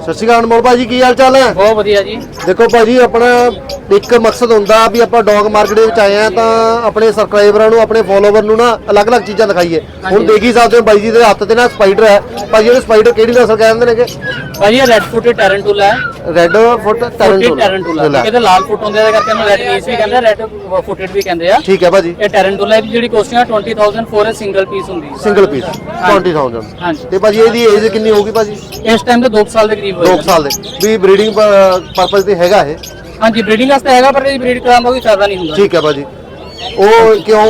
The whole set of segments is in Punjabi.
ਸਤਿ ਸ਼੍ਰੀ ਅਕਾਲ ਅਨਮੋਲ ਭਾਜੀ ਕੀ ਹਾਲ ਚਾਲ ਹੈ? ਬਹੁਤ ਵਧੀਆ ਜੀ। ਦੇਖੋ ਭਾਜੀ ਆਪਣਾ ਇੱਕ ਮਕਸਦ ਹੁੰਦਾ ਵੀ ਆਪਾਂ ਡੌਗ ਮਾਰਕੀਟ ਵਿੱਚ ਆਏ ਆ ਤਾਂ ਆਪਣੇ ਸਬਸਕ੍ਰਾਈਬਰਾਂ ਨੂੰ ਆਪਣੇ ਫੋਲੋਵਰ ਨੂੰ ਨਾ ਅਲੱਗ-ਅਲੱਗ ਚੀਜ਼ਾਂ ਦਿਖਾਈਏ। ਹੁਣ ਦੇਖ ਹੀ ਸਕਦੇ ਹੋ ਬਾਈ ਜੀ ਦੇ ਹੱਥ ਤੇ ਨਾ ਸਪਾਈਡਰ ਹੈ। ਭਾਜੀ ਇਹ ਸਪਾਈਡਰ ਕਿਹੜੀ ਨਸਲ ਕਹਿੰਦੇ ਨੇਗੇ? ਭਾਜੀ ਇਹ ਰੈੱਡ ਫੁੱਟਡ ਟੈਰੈਂਟੂਲਾ ਹੈ। ਰੈੱਡ ਫੁੱਟ ਫੁੱਟਡ ਟੈਰੈਂਟੂਲਾ ਇਹਦੇ ਲਾਲ ਫੁੱਟ ਹੁੰਦੇ ਆ ਕਰਕੇ ਇਹਨੂੰ ਰੈੱਡ ਨੀਸ ਵੀ ਕਹਿੰਦੇ ਆ ਰੈੱਡ ਫੁੱਟਡ ਵੀ ਕਹਿੰਦੇ ਆ। ਠੀਕ ਹੈ ਭਾਜੀ। ਇਹ ਟੈਰੈਂਟੂਲਾ ਦੀ ਜਿਹੜੀ ਕੋਸਟਿੰਗ ਆ 20000 ਫੋਰ ਅ ਸਿੰਗਲ ਪੀਸ ਹੁੰਦੀ ਹੈ। ਸਿੰਗਲ ਪੀਸ 20000 ਹਾਂਜੀ। ਤੇ ਭਾਜੀ ਇਹਦੀ ਏਜ ਕਿੰਨੀ ਹੋਊਗੀ ਭਾਜੀ? ਇਸ ਟਾਈਮ ਤੇ 2 ਸਾਲ ਦੇ ਕਰੀਬ 2 ਹੋਏ ਸਾਲ ਦੇ। ਵੀ ਬਰੀਡਿੰਗ ਪਰਪਸ ਤੇ ਹੈਗਾ ਇਹ? ਹਾਂਜੀ ਬਰੀਡਿੰਗ ਵਾਸਤੇ ਹੈਗਾ ਪਰ ਇਹ ਬਰੀਡ ਕਰਾਉਣ ਦਾ ਕੋਈ ਫਾਇਦਾ ਨਹੀਂ ਹੁੰਦਾ। ਠੀਕ ਹੈ ਭਾਜੀ। ਉਹ ਕਿਉਂ?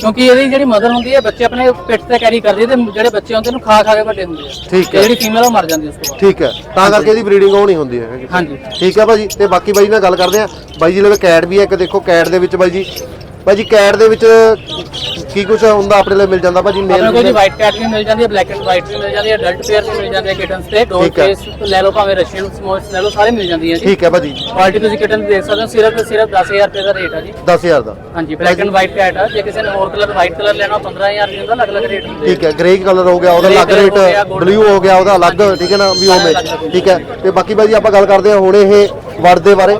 ਕਿਉਂਕਿ ਇਹਦੀ ਜਿਹੜੀ ਮਦਰ ਹੁੰਦੀ ਹੈ ਬੱਚੇ ਆਪਣੇ ਪਿੱਠ ਤੇ ਕੈਰੀ ਕਰਦੀ ਤੇ ਜਿਹੜੇ ਬੱਚੇ ਹੁੰਦੇ ਨੇ ਖਾ ਖਾ ਕੇ ਵੱਡੇ ਹੁੰਦੇ ਆ। ਠੀਕ ਹੈ। ਜਿਹੜੀ ਫੀਮੇਲ ਉਹ ਮਰ ਜਾਂਦੀ ਉਸ ਤੋਂ ਬਾਅਦ। ਠੀਕ ਹੈ। ਤਾਂ ਕਰਕੇ ਇਹਦੀ ਬਰੀਡਿੰਗ ਉਹ ਨਹੀਂ ਹੁੰਦੀ ਹੈ। ਹਾਂਜੀ। ਠੀਕ ਹੈ ਭਾਜੀ। ਤੇ ਬਾਕੀ ਬਾਈ ਨਾਲ ਗੱਲ ਕਰਦੇ ਆ ਬਾਈ ਜੀ ਲਵੇ ਕੈਟ ਵੀ ਹੈ ਇੱਕ ਦੇਖੋ ਕੈਟ ਦੇ ਵਿੱਚ ਬਾਈ ਜੀ। ਬਾਈ ਜੀ ਕੈਟ ਦੇ ਵਿੱਚ ਕੀ ਕੁਝ ਹੁੰਦਾ ਆਪਣੇ ਲਈ ਮਿਲ ਜਾਂਦਾ ਭਾਜੀ? ਆਪਣੇ ਕੋਲ ਜੀ ਮੇਲ ਵਾਈਟ ਕੈਟ ਵੀ ਮਿਲ ਜਾਂਦੀ ਹੈ ਬਲੈਕ ਐਂਡ ਵਾਈਟ ਵੀ ਮਿਲ ਜਾਂਦੀ ਹੈ ਅਡਲਟ ਪੇਅਰ ਵੀ ਮਿਲ ਜਾਂਦੇ ਹੈ ਕਿਟਨਸ ਤੇ ਡੋਗ ਠੀਕ ਹੈ। ਫੇਸ ਲੈ ਲਓ ਭਾਵੇਂ ਰਸ਼ੀਅਨ ਸਮੋਲਸ ਲੈ ਲਓ ਸਾਰੇ ਮਿਲ ਜਾਂਦੀਆਂ ਜੀ। ਠੀਕ ਹੈ ਭਾਜੀ। ਕੁਆਲਿਟੀ ਤੁਸੀਂ ਕਿਟਨ ਦੇਖ ਸਕਦੇ ਹੋ ਸਿਰਫ ਤੇ ਸਿਰਫ 10000 ਰੁਪਏ ਦਾ ਰੇਟ ਹੈ ਜੀ। 10000 ਦਾ। ਹਾਂਜੀ ਬਲੈਕ ਐਂਡ ਵਾਈਟ ਕੈਟ ਆ। ਜੇ ਕਿਸੇ ਨੇ ਹੋਰ ਕਲਰ ਵਾਈਟ ਕਲਰ ਲੈਣਾ 15000 ਰੁਪਏ ਦਾ ਅਲੱਗ-ਅਲੱਗ ਰੇਟ ਹੁੰਦੇ ਠੀਕ ਹੈ ਗ੍ਰੇ ਕਲਰ ਹੋ ਗਿਆ ਉਹਦਾ Grey ਅਲੱਗ colour ਰੇਟ ਹੋ ਗਿਆ, golden ਬਲੂ ਹੋ ਗਿਆ ਉਹਦਾ ਅਲੱਗ ਠੀਕ ਹੈ ਨਾ ਵੀ ਉਵੇਂ ਠੀਕ ਹੈ ਤੇ ਬਾਕੀ ਬਾਈ ਜੀ ਆਪਾਂ ਗੱਲ ਕਰਦੇ ਹਾਂ ਹੁਣ ਇਹ ਦੇ ਬਾਰੇ।